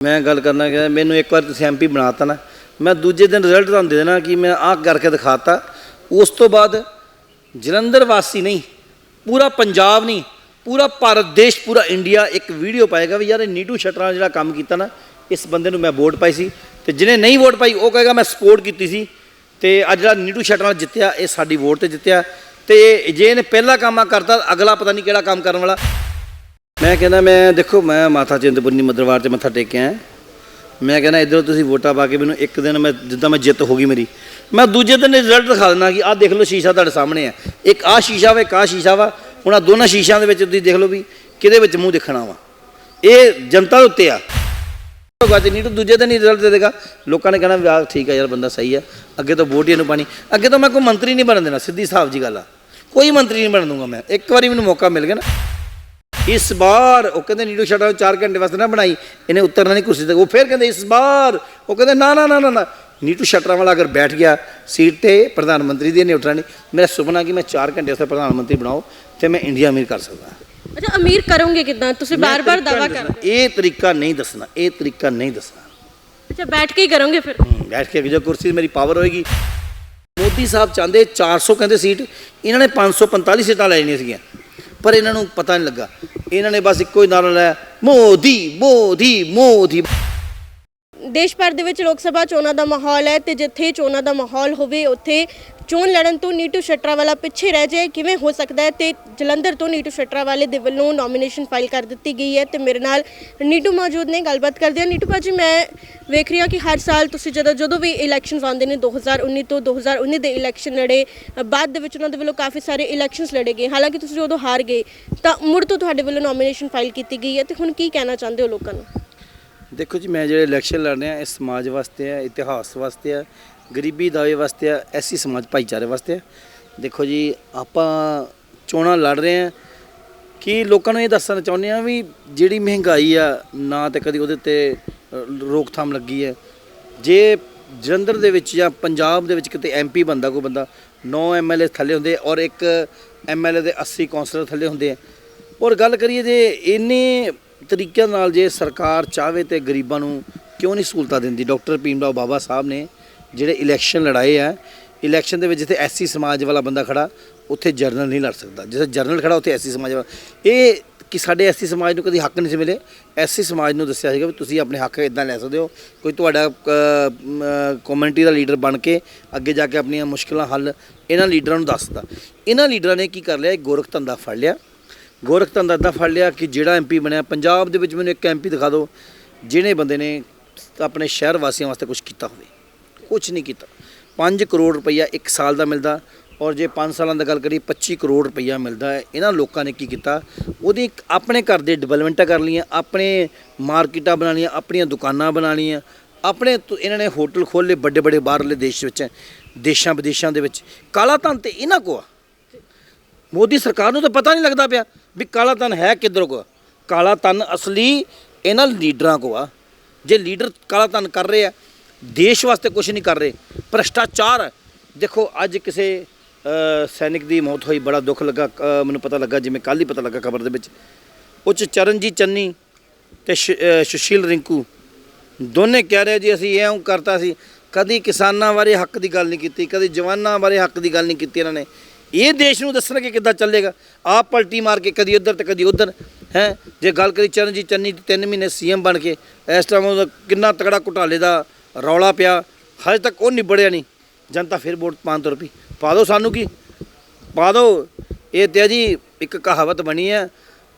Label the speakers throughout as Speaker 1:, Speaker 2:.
Speaker 1: ਮੈਂ ਗੱਲ ਕਰਨਾ ਕਿ ਮੈਨੂੰ ਇੱਕ ਵਾਰ ਤੁਸੀਂ ਐਮਪੀ ਬਣਾਤਾ ਨਾ, ਮੈਂ ਦੂਜੇ ਦਿਨ ਰਿਜ਼ਲਟ ਤੁਹਾਨੂੰ ਦੇ ਦੇਣਾ ਕਿ ਮੈਂ ਆਹ ਕਰਕੇ ਦਿਖਾਤਾ। ਉਸ ਤੋਂ ਬਾਅਦ ਜਲੰਧਰ ਵਾਸੀ ਨਹੀਂ, ਪੂਰਾ ਪੰਜਾਬ ਨਹੀਂ, ਪੂਰਾ ਭਾਰਤ ਦੇਸ਼, ਪੂਰਾ ਇੰਡੀਆ ਇੱਕ ਵੀਡੀਓ ਪਾਏਗਾ ਵੀ ਯਾਰ ਇਹ ਨੀਟੂ ਸ਼ਟਰਾਂ ਜਿਹੜਾ ਕੰਮ ਕੀਤਾ ਨਾ, ਇਸ ਬੰਦੇ ਨੂੰ ਮੈਂ ਵੋਟ ਪਾਈ ਸੀ ਤੇ ਜਿਹਨੇ ਨਹੀਂ ਵੋਟ ਪਾਈ ਉਹ ਕਹੇਗਾ ਮੈਂ ਸਪੋਰਟ ਕੀਤੀ ਸੀ ਤੇ ਅੱਜ ਜਿਹੜਾ ਨੀਟੂ ਸ਼ਟਰਾਂ ਜਿੱਤਿਆ, ਇਹ ਸਾਡੀ ਵੋਟ ਤੇ ਜਿੱਤਿਆ ਤੇ ਜੇ ਇਹਨੇ ਪਹਿਲਾ ਕੰਮ ਆ ਕਰਤਾ, ਅਗਲਾ ਪਤਾ ਨਹੀਂ ਕਿਹੜਾ ਕੰਮ ਕਰਨ ਵਾਲਾ। ਮੈਂ ਕਹਿੰਦਾ, ਮੈਂ ਦੇਖੋ, ਮੈਂ ਮਾਤਾ ਚਿੰਤਪੁਰਨੀ ਮਦਰਵਾਰ 'ਚ ਮੱਥਾ ਟੇਕਿਆ ਮੈਂ ਕਹਿੰਦਾ, ਇਧਰੋਂ ਤੁਸੀਂ ਵੋਟਾਂ ਪਾ ਕੇ ਮੈਨੂੰ ਇੱਕ ਦਿਨ ਮੈਂ, ਜਿੱਦਾਂ ਮੈਂ ਜਿੱਤ ਹੋ ਗਈ ਮੇਰੀ। ਮੈਂ ਦੂਜੇ ਦਿਨ ਰਿਜ਼ਲਟ ਦਿਖਾ ਦਿੰਦਾ ਕਿ ਆਹ ਦੇਖ ਲਓ, ਸ਼ੀਸ਼ਾ ਤੁਹਾਡੇ ਸਾਹਮਣੇ ਆ ਇੱਕ ਆਹ ਸ਼ੀਸ਼ਾ ਵਾ, ਇੱਕ ਆਹ ਸ਼ੀਸ਼ਾ ਵਾ। ਹੁਣ ਆਹ ਦੋਨਾਂ ਸ਼ੀਸ਼ਿਆਂ ਦੇ ਵਿੱਚ ਤੁਸੀਂ ਦੇਖ ਲਓ ਵੀ ਕਿਹਦੇ ਵਿੱਚ ਮੂੰਹ ਦਿਖਣਾ ਵਾ। ਇਹ ਜਨਤਾ ਦੇ ਉੱਤੇ ਆ। ਗੱਜ ਨਹੀਂ ਤਾਂ ਦੂਜੇ ਦਿਨ ਹੀ ਰਿਜ਼ਲਟ ਦੇ ਦੇਗਾ। ਲੋਕਾਂ ਨੇ ਕਹਿਣਾ ਵੀ ਆਹ ਠੀਕ ਆ ਯਾਰ, ਬੰਦਾ ਸਹੀ ਆ। ਅੱਗੇ ਤੋਂ ਵੋਟ ਹੀ ਇਹਨੂੰ ਪਾਣੀ। ਅੱਗੇ ਤੋਂ ਮੈਂ ਕੋਈ ਮੰਤਰੀ ਨਹੀਂ ਬਣਨ ਦੇਣਾ, ਸਿੱਧੀ ਹਿਸਾਬ ਜੀ ਗੱਲ ਆ। ਕੋਈ ਮੰਤਰੀ ਨਹੀਂ ਬਣ ਦੂੰਗਾ ਮੈਂ। ਇੱਕ ਵਾਰੀ ਮੈਨੂੰ ਮੌਕਾ ਮਿਲ ਗਿਆ ਨਾ। ਇਸ ਬਾਰ ਉਹ ਕਹਿੰਦੇ ਨੀਡੂ ਸ਼ਟਰ 4 ਘੰਟੇ ਵਾਸਤੇ ਨਾ ਬਣਾਈ ਇਹਨੇ ਉਤਰਨਾ ਨਹੀਂ ਕੁਰਸੀ ਤੇ ਉਹ ਫਿਰ ਕਹਿੰਦੇ ਇਸ ਬਾਰ ਉਹ ਕਹਿੰਦੇ ਨਾ ਨਾ ਨਾ ਨਾ ਨੀਟੂ ਸ਼ਟਰਾਂ ਵਾਲਾ ਅਗਰ ਬੈਠ ਗਿਆ ਸੀਟ ਤੇ ਪ੍ਰਧਾਨ ਮੰਤਰੀ ਦੀ ਇਹਨੇ ਉੱਠਣਾ ਨਹੀਂ। ਮੇਰਾ ਸੁਪਨਾ ਕਿ ਮੈਂ 4 ਘੰਟੇ ਵਾਸਤੇ ਪ੍ਰਧਾਨ ਮੰਤਰੀ ਬਣਾਓ ਤੇ ਮੈਂ ਇੰਡੀਆ ਅਮੀਰ ਕਰ ਸਕਦਾ।
Speaker 2: ਅੱਛਾ ਅਮੀਰ ਕਰੋਗੇ ਕਿਦਾਂ? ਤੁਸੀਂ ਬਾਰ-ਬਾਰ ਦਾਵਾ ਕਰ ਰਹੇ
Speaker 1: ਇਹ ਤਰੀਕਾ ਨਹੀਂ ਦੱਸਣਾ ਇਹ ਤਰੀਕਾ ਨਹੀਂ ਦੱਸਣਾ।
Speaker 2: ਅੱਛਾ ਬੈਠ ਕੇ ਹੀ ਕਰੋਗੇ ਫਿਰ?
Speaker 1: ਬੈਠ ਕੇ ਜੋ ਕੁਰਸੀ ਮੇਰੀ ਪਾਵਰ ਹੋਏਗੀ। ਮੋਦੀ ਸਾਹਿਬ ਚਾਹੁੰਦੇ 400 ਕਹਿੰਦੇ ਸੀਟ ਇਹਨਾਂ ਨੇ 545 ਸੀਟਾਂ ਲੈਣੀਆਂ ਸੀਗੀਆਂ। ਪਰ ਇਹਨਾਂ ਨੂੰ ਪਤਾ ਨਹੀਂ ਲੱਗਾ। ਇਹਨਾਂ ਨੇ ਬਸ ਇੱਕੋ ਹੀ ਨਾਰਾ ਲਾਇਆ, ਮੋਦੀ ਮੋਦੀ ਮੋਦੀ।
Speaker 2: ਦੇਸ਼ ਭਰ ਦੇ ਵਿੱਚ ਲੋਕ ਸਭਾ ਚੋਣਾਂ ਦਾ ਮਾਹੌਲ ਹੈ ਤੇ ਜਿੱਥੇ ਚੋਣਾਂ ਦਾ ਮਾਹੌਲ ਹੋਵੇ, ਉੱਥੇ ਚੋਣ ਲੜਨ ਤੋਂ ਨੀਟੂ ਸ਼ਟਰਾ ਵਾਲਾ ਪਿੱਛੇ ਰਹਿ ਜਾਏ, ਕਿਵੇਂ ਹੋ ਸਕਦਾ ਹੈ? ਤੇ ਜਲੰਧਰ ਤੋਂ ਨੀਟੂ ਸ਼ਟਰਾ ਵਾਲੇ ਦੇ ਵੱਲੋਂ ਨੋਮੀਨੇਸ਼ਨ ਫਾਈਲ ਕਰ ਦਿੱਤੀ ਗਈ ਹੈ ਤੇ ਮੇਰੇ ਨਾਲ ਨੀਟੂ ਮੌਜੂਦ ਨੇ, ਗੱਲਬਾਤ ਕਰਦੇ ਹਾਂ। ਨੀਟੂ ਭਾਜੀ, ਮੈਂ ਵੇਖ ਰਹੀ ਹਾਂ ਕਿ ਹਰ ਸਾਲ ਤੁਸੀਂ ਜਦੋਂ ਜਦੋਂ ਵੀ ਇਲੈਕਸ਼ਨਸ ਆਉਂਦੇ ਨੇ 2019 ਤੋਂ 2019 ਦੇ ਇਲੈਕਸ਼ਨ ਲੜੇ, ਬਾਅਦ ਦੇ ਵਿੱਚ ਉਹਨਾਂ ਦੇ ਵੱਲੋਂ ਕਾਫੀ ਸਾਰੇ ਇਲੈਕਸ਼ਨਸ ਲੜੇ ਗਏ। ਹਾਲਾਂਕਿ ਤੁਸੀਂ ਉਦੋਂ ਹਾਰ ਗਏ, ਤਾਂ ਮੁੜ ਤੋਂ ਤੁਹਾਡੇ ਵੱਲੋਂ ਨੋਮੀਨੇਸ਼ਨ ਫਾਈਲ ਕੀਤੀ ਗਈ ਹੈ ਤੇ ਹੁਣ ਕੀ ਕਹਿਣਾ ਚਾਹੁੰਦੇ ਹੋ ਲੋਕਾਂ ਨੂੰ?
Speaker 1: ਦੇਖੋ ਜੀ, ਮੈਂ ਜਿਹੜੇ ਇਲੈਕਸ਼ਨ ਲੜ ਰਿਹਾ ਇਹ ਸਮਾਜ ਵਾਸਤੇ ਆ, ਇਤਿਹਾਸ ਵਾਸਤੇ ਆ, ਗਰੀਬੀ ਦਾਅਵੇ ਵਾਸਤੇ ਆ, ਐਸੀ ਸਮਾਜ ਭਾਈਚਾਰੇ ਵਾਸਤੇ ਆ। ਦੇਖੋ ਜੀ, ਆਪਾਂ ਚੋਣਾਂ ਲੜ ਰਹੇ ਹਾਂ ਕਿ ਲੋਕਾਂ ਨੂੰ ਇਹ ਦੱਸਣਾ ਚਾਹੁੰਦੇ ਆ ਵੀ ਜਿਹੜੀ ਮਹਿੰਗਾਈ ਆ, ਨਾ ਤੇ ਕਦੀ ਉਹਦੇ ਤੇ ਰੋਕਥਾਮ ਲੱਗੀ ਹੈ। ਜੇ ਜਲੰਧਰ ਦੇ ਵਿੱਚ ਜਾਂ ਪੰਜਾਬ ਦੇ ਵਿੱਚ ਕਿਤੇ ਐਮਪੀ ਬੰਦਾ ਕੋਈ ਬੰਦਾ 9 ਐਮਐਲਏ ਥੱਲੇ ਹੁੰਦੇ ਔਰ ਇੱਕ ਐਮਐਲਏ ਦੇ 80 ਕੌਂਸਲਰ ਥੱਲੇ ਹੁੰਦੇ ਆ। ਔਰ ਗੱਲ ਕਰੀਏ ਜੇ ਇੰਨੇ ਤਰੀਕਿਆਂ ਨਾਲ ਜੇ ਸਰਕਾਰ ਚਾਹਵੇ ਤੇ ਗਰੀਬਾਂ ਨੂੰ ਕਿਉਂ ਨਹੀਂ ਸਹੂਲਤਾਂ ਦਿੰਦੀ? ਡਾਕਟਰ ਭੀਮਰਾਓ ਬਾਬਾ ਸਾਹਿਬ ਨੇ ਜਿਹੜੇ ਇਲੈਕਸ਼ਨ ਲੜਾਏ ਆ ਇਲੈਕਸ਼ਨ ਦੇ ਵਿੱਚ ਜਿੱਥੇ ਐਸਸੀ ਸਮਾਜ ਵਾਲਾ ਬੰਦਾ ਖੜਾ, ਉੱਥੇ ਜਰਨਲ ਨਹੀਂ ਲੜ ਸਕਦਾ। ਜਿੱਥੇ ਜਰਨਲ ਖੜਾ, ਉੱਥੇ ਐਸਸੀ ਸਮਾਜ ਵਾਲਾ। ਇਹ ਕਿ ਸਾਡੇ ਐਸਸੀ ਸਮਾਜ ਨੂੰ ਕਦੀ ਹੱਕ ਨਹੀਂ ਸੀ ਮਿਲੇ। ਐਸਸੀ ਸਮਾਜ ਨੂੰ ਦੱਸਿਆ ਸੀਗਾ ਵੀ ਤੁਸੀਂ ਆਪਣੇ ਹੱਕ ਇਦਾਂ ਲੈ ਸਕਦੇ ਹੋ। ਕੋਈ ਤੁਹਾਡਾ ਕਮਿਊਨਿਟੀ ਦਾ ਲੀਡਰ ਬਣ ਕੇ ਅੱਗੇ ਜਾ ਕੇ ਆਪਣੀਆਂ ਮੁਸ਼ਕਲਾਂ ਹੱਲ ਇਹਨਾਂ ਲੀਡਰਾਂ ਨੂੰ ਦੱਸਦਾ ਇਹਨਾਂ ਲੀਡਰਾਂ ਨੇ ਕੀ ਕਰ ਲਿਆ? ਇੱਕ ਗੋਰਖ ਧੰਦਾ ਫੜ ਲਿਆ। ਗੋਰਖ ਧੰਦਾ ਦਾ ਫੜ ਲਿਆ ਕਿ ਜਿਹੜਾ ਐਮਪੀ ਬਣਿਆ, ਪੰਜਾਬ ਦੇ ਵਿੱਚ ਮੈਨੂੰ ਇੱਕ ਐਮਪੀ ਦਿਖਾ ਦਿਓ, ਜਿਹਨੇ ਬੰਦੇ ਨੇ ਆਪਣੇ ਸ਼ਹਿਰ ਵਾਸੀਆਂ ਵਾਸਤੇ ਕੁਝ ਕੀਤਾ ਹੋਵੇ। ਕੁਝ ਨਹੀਂ ਕੀਤਾ। 5 ਕਰੋੜ ਰੁਪਈਆ ਇੱਕ ਸਾਲ ਦਾ ਮਿਲਦਾ ਔਰ ਜੇ 5 ਸਾਲਾਂ ਦਾ ਗੱਲ ਕਰੀਏ 25 ਕਰੋੜ ਰੁਪਈਆ ਮਿਲਦਾ ਹੈ। ਇਹਨਾਂ ਲੋਕਾਂ ਨੇ ਕੀ ਕੀਤਾ? ਉਹਦੀ ਆਪਣੇ ਘਰ ਦੇ ਡਿਵੈਲਪਮੈਂਟਾਂ ਕਰ ਲਈਆਂ, ਆਪਣੇ ਮਾਰਕੀਟਾਂ ਬਣਾ ਲਈਆਂ, ਆਪਣੀਆਂ ਦੁਕਾਨਾਂ ਬਣਾ ਲਈਆਂ। ਆਪਣੇ ਤੋਂ ਇਹਨਾਂ ਨੇ ਹੋਟਲ ਖੋਲ੍ਹੇ ਵੱਡੇ ਵੱਡੇ ਬਾਹਰਲੇ ਦੇਸ਼ ਵਿੱਚ ਦੇਸ਼ਾਂ ਵਿਦੇਸ਼ਾਂ ਦੇ ਵਿੱਚ। ਕਾਲਾ ਧਨ ਤੇ ਇਹਨਾਂ ਕੋ ਆ। ਮੋਦੀ ਸਰਕਾਰ ਨੂੰ ਤਾਂ ਪਤਾ ਨਹੀਂ ਲੱਗਦਾ ਪਿਆ ਵੀ ਕਾਲਾ ਧਨ ਹੈ ਕਿੱਧਰ ਕੋ ਕਾਲਾ ਧਨ ਅਸਲੀ ਇਹਨਾਂ ਲੀਡਰਾਂ ਕੋ ਆ। ਜੇ ਲੀਡਰ ਕਾਲਾ ਧਨ ਕਰ ਰਹੇ ਆ, ਦੇਸ਼ ਵਾਸਤੇ ਕੁਝ ਨਹੀਂ ਕਰ ਰਹੇ, ਭ੍ਰਸ਼ਟਾਚਾਰ। ਦੇਖੋ, ਅੱਜ ਕਿਸੇ ਸੈਨਿਕ ਦੀ ਮੌਤ ਹੋਈ, ਬੜਾ ਦੁੱਖ ਲੱਗਾ ਮੈਨੂੰ ਪਤਾ ਲੱਗਾ, ਜਿਵੇਂ ਕੱਲ ਹੀ ਪਤਾ ਲੱਗਾ ਖਬਰ ਦੇ ਵਿੱਚ। ਉਹ 'ਚ ਚਰਨਜੀਤ ਚੰਨੀ ਤੇ ਸੁਸ਼ੀਲ ਰਿੰਕੂ ਦੋਨੇ ਕਹਿ ਰਹੇ ਜੀ, ਅਸੀਂ ਐਂ ਕਰਤਾ ਸੀ। ਕਦੀ ਕਿਸਾਨਾਂ ਬਾਰੇ ਹੱਕ ਦੀ ਗੱਲ ਨਹੀਂ ਕੀਤੀ, ਕਦੀ ਜਵਾਨਾਂ ਬਾਰੇ ਹੱਕ ਦੀ ਗੱਲ ਨਹੀਂ ਕੀਤੀ ਇਹਨਾਂ ਨੇ। ਇਹ ਦੇਸ਼ ਨੂੰ ਦੱਸਣਗੇ ਕਿੱਦਾਂ ਚੱਲੇਗਾ। ਆਪ ਪਲਟੀ ਮਾਰ ਕੇ ਕਦੀ ਉੱਧਰ ਤੇ ਕਦੀ ਉੱਧਰ, ਹੈ? ਜੇ ਗੱਲ ਕਰੀ ਚਰਨਜੀਤ ਚੰਨੀ ਦੀ 3 ਮਹੀਨੇ ਸੀਐਮ ਬਣ ਕੇ, ਇਸ ਟਾਈਮ ਉਹਦਾ ਕਿੰਨਾ ਤਕੜਾ ਘੁਟਾਲੇ ਦਾ ਰੌਲਾ ਪਿਆ, ਹਜੇ ਤੱਕ ਉਹ ਨਿਬੜਿਆ ਨਹੀਂ। ਜਨਤਾ ਫਿਰ ਵੋਟ ਪਾਉਣ ਤੁਰ ਪਾ ਦਿਓ ਸਾਨੂੰ ਕੀ? ਪਾ ਦਿਓ। ਇਹ ਤੇ ਜੀ, ਇੱਕ ਕਹਾਵਤ ਬਣੀ ਹੈ,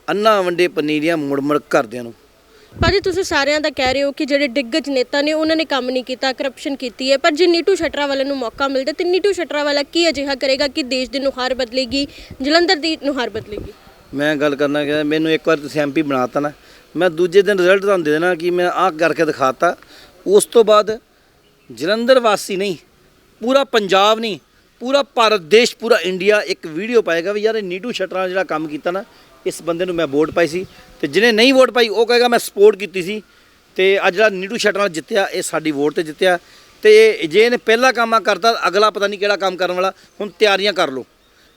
Speaker 1: ਅੰਨਾ ਵੰਡੇ ਪਨੀਰੀਆਂ ਮੁੜ ਮੁੜ ਘਰਦਿਆਂ ਨੂੰ।
Speaker 2: ਭਾਜੀ, ਤੁਸੀਂ ਸਾਰਿਆਂ ਦਾ ਕਹਿ ਰਹੇ ਹੋ ਕਿ ਜਿਹੜੇ ਦਿੱਗਜ ਨੇਤਾ ਨੇ, ਉਹਨਾਂ ਨੇ ਕੰਮ ਨਹੀਂ ਕੀਤਾ ਕਰਪਸ਼ਨ ਕੀਤੀ ਹੈ। ਪਰ ਜੇ ਨੀਟੂ ਸ਼ਟਰਾ ਵਾਲੇ ਨੂੰ ਮੌਕਾ ਮਿਲਦਾ, ਤੇ ਨੀਟੂ ਸ਼ਟਰਾ ਵਾਲਾ ਕੀ ਅਜਿਹਾ ਕਰੇਗਾ ਕਿ ਦੇਸ਼ ਦੀ ਨੁਹਾਰ ਬਦਲੇਗੀ, ਜਲੰਧਰ ਦੀ ਨੁਹਾਰ ਬਦਲੇਗੀ?
Speaker 1: ਮੈਂ ਗੱਲ ਕਰਨਾ ਕਿ ਮੈਨੂੰ ਇੱਕ ਵਾਰ ਤੁਸੀਂ ਐਮਪੀ ਬਣਾਤਾ ਨਾ, ਮੈਂ ਦੂਜੇ ਦਿਨ ਰਿਜ਼ਲਟ ਤੁਹਾਨੂੰ ਦੇ ਦੇਣਾ ਕਿ ਮੈਂ ਆਹ ਕਰਕੇ ਦਿਖਾਤਾ। ਉਸ ਤੋਂ ਬਾਅਦ ਜਲੰਧਰ ਵਾਸੀ ਨਹੀਂ, ਪੂਰਾ ਪੰਜਾਬ ਨਹੀਂ, ਪੂਰਾ ਭਾਰਤ ਦੇਸ਼, ਪੂਰਾ ਇੰਡੀਆ ਇੱਕ ਵੀਡੀਓ ਪਾਏਗਾ ਵੀ ਯਾਰ ਇਹ ਨੀਟੂ ਸ਼ਟਰਾਂ ਜਿਹੜਾ ਕੰਮ ਕੀਤਾ ਨਾ, ਇਸ ਬੰਦੇ ਨੂੰ ਮੈਂ ਵੋਟ ਪਾਈ ਸੀ। ਤੇ ਜਿਹਨੇ ਨਹੀਂ ਵੋਟ ਪਾਈ, ਉਹ ਕਹੇਗਾ ਮੈਂ ਸਪੋਰਟ ਕੀਤੀ ਸੀ ਤੇ ਅੱਜ ਜਿਹੜਾ ਨੀਟੂ ਸ਼ਟਰਾਂ ਨਾਲ ਜਿੱਤਿਆ, ਇਹ ਸਾਡੀ ਵੋਟ ਤੇ ਜਿੱਤਿਆ। ਤੇ ਜੇ ਇਹਨੇ ਪਹਿਲਾ ਕੰਮ ਆ ਕਰਤਾ, ਅਗਲਾ ਪਤਾ ਨਹੀਂ ਕਿਹੜਾ ਕੰਮ ਕਰਨ ਵਾਲਾ, ਹੁਣ ਤਿਆਰੀਆਂ ਕਰ ਲਓ।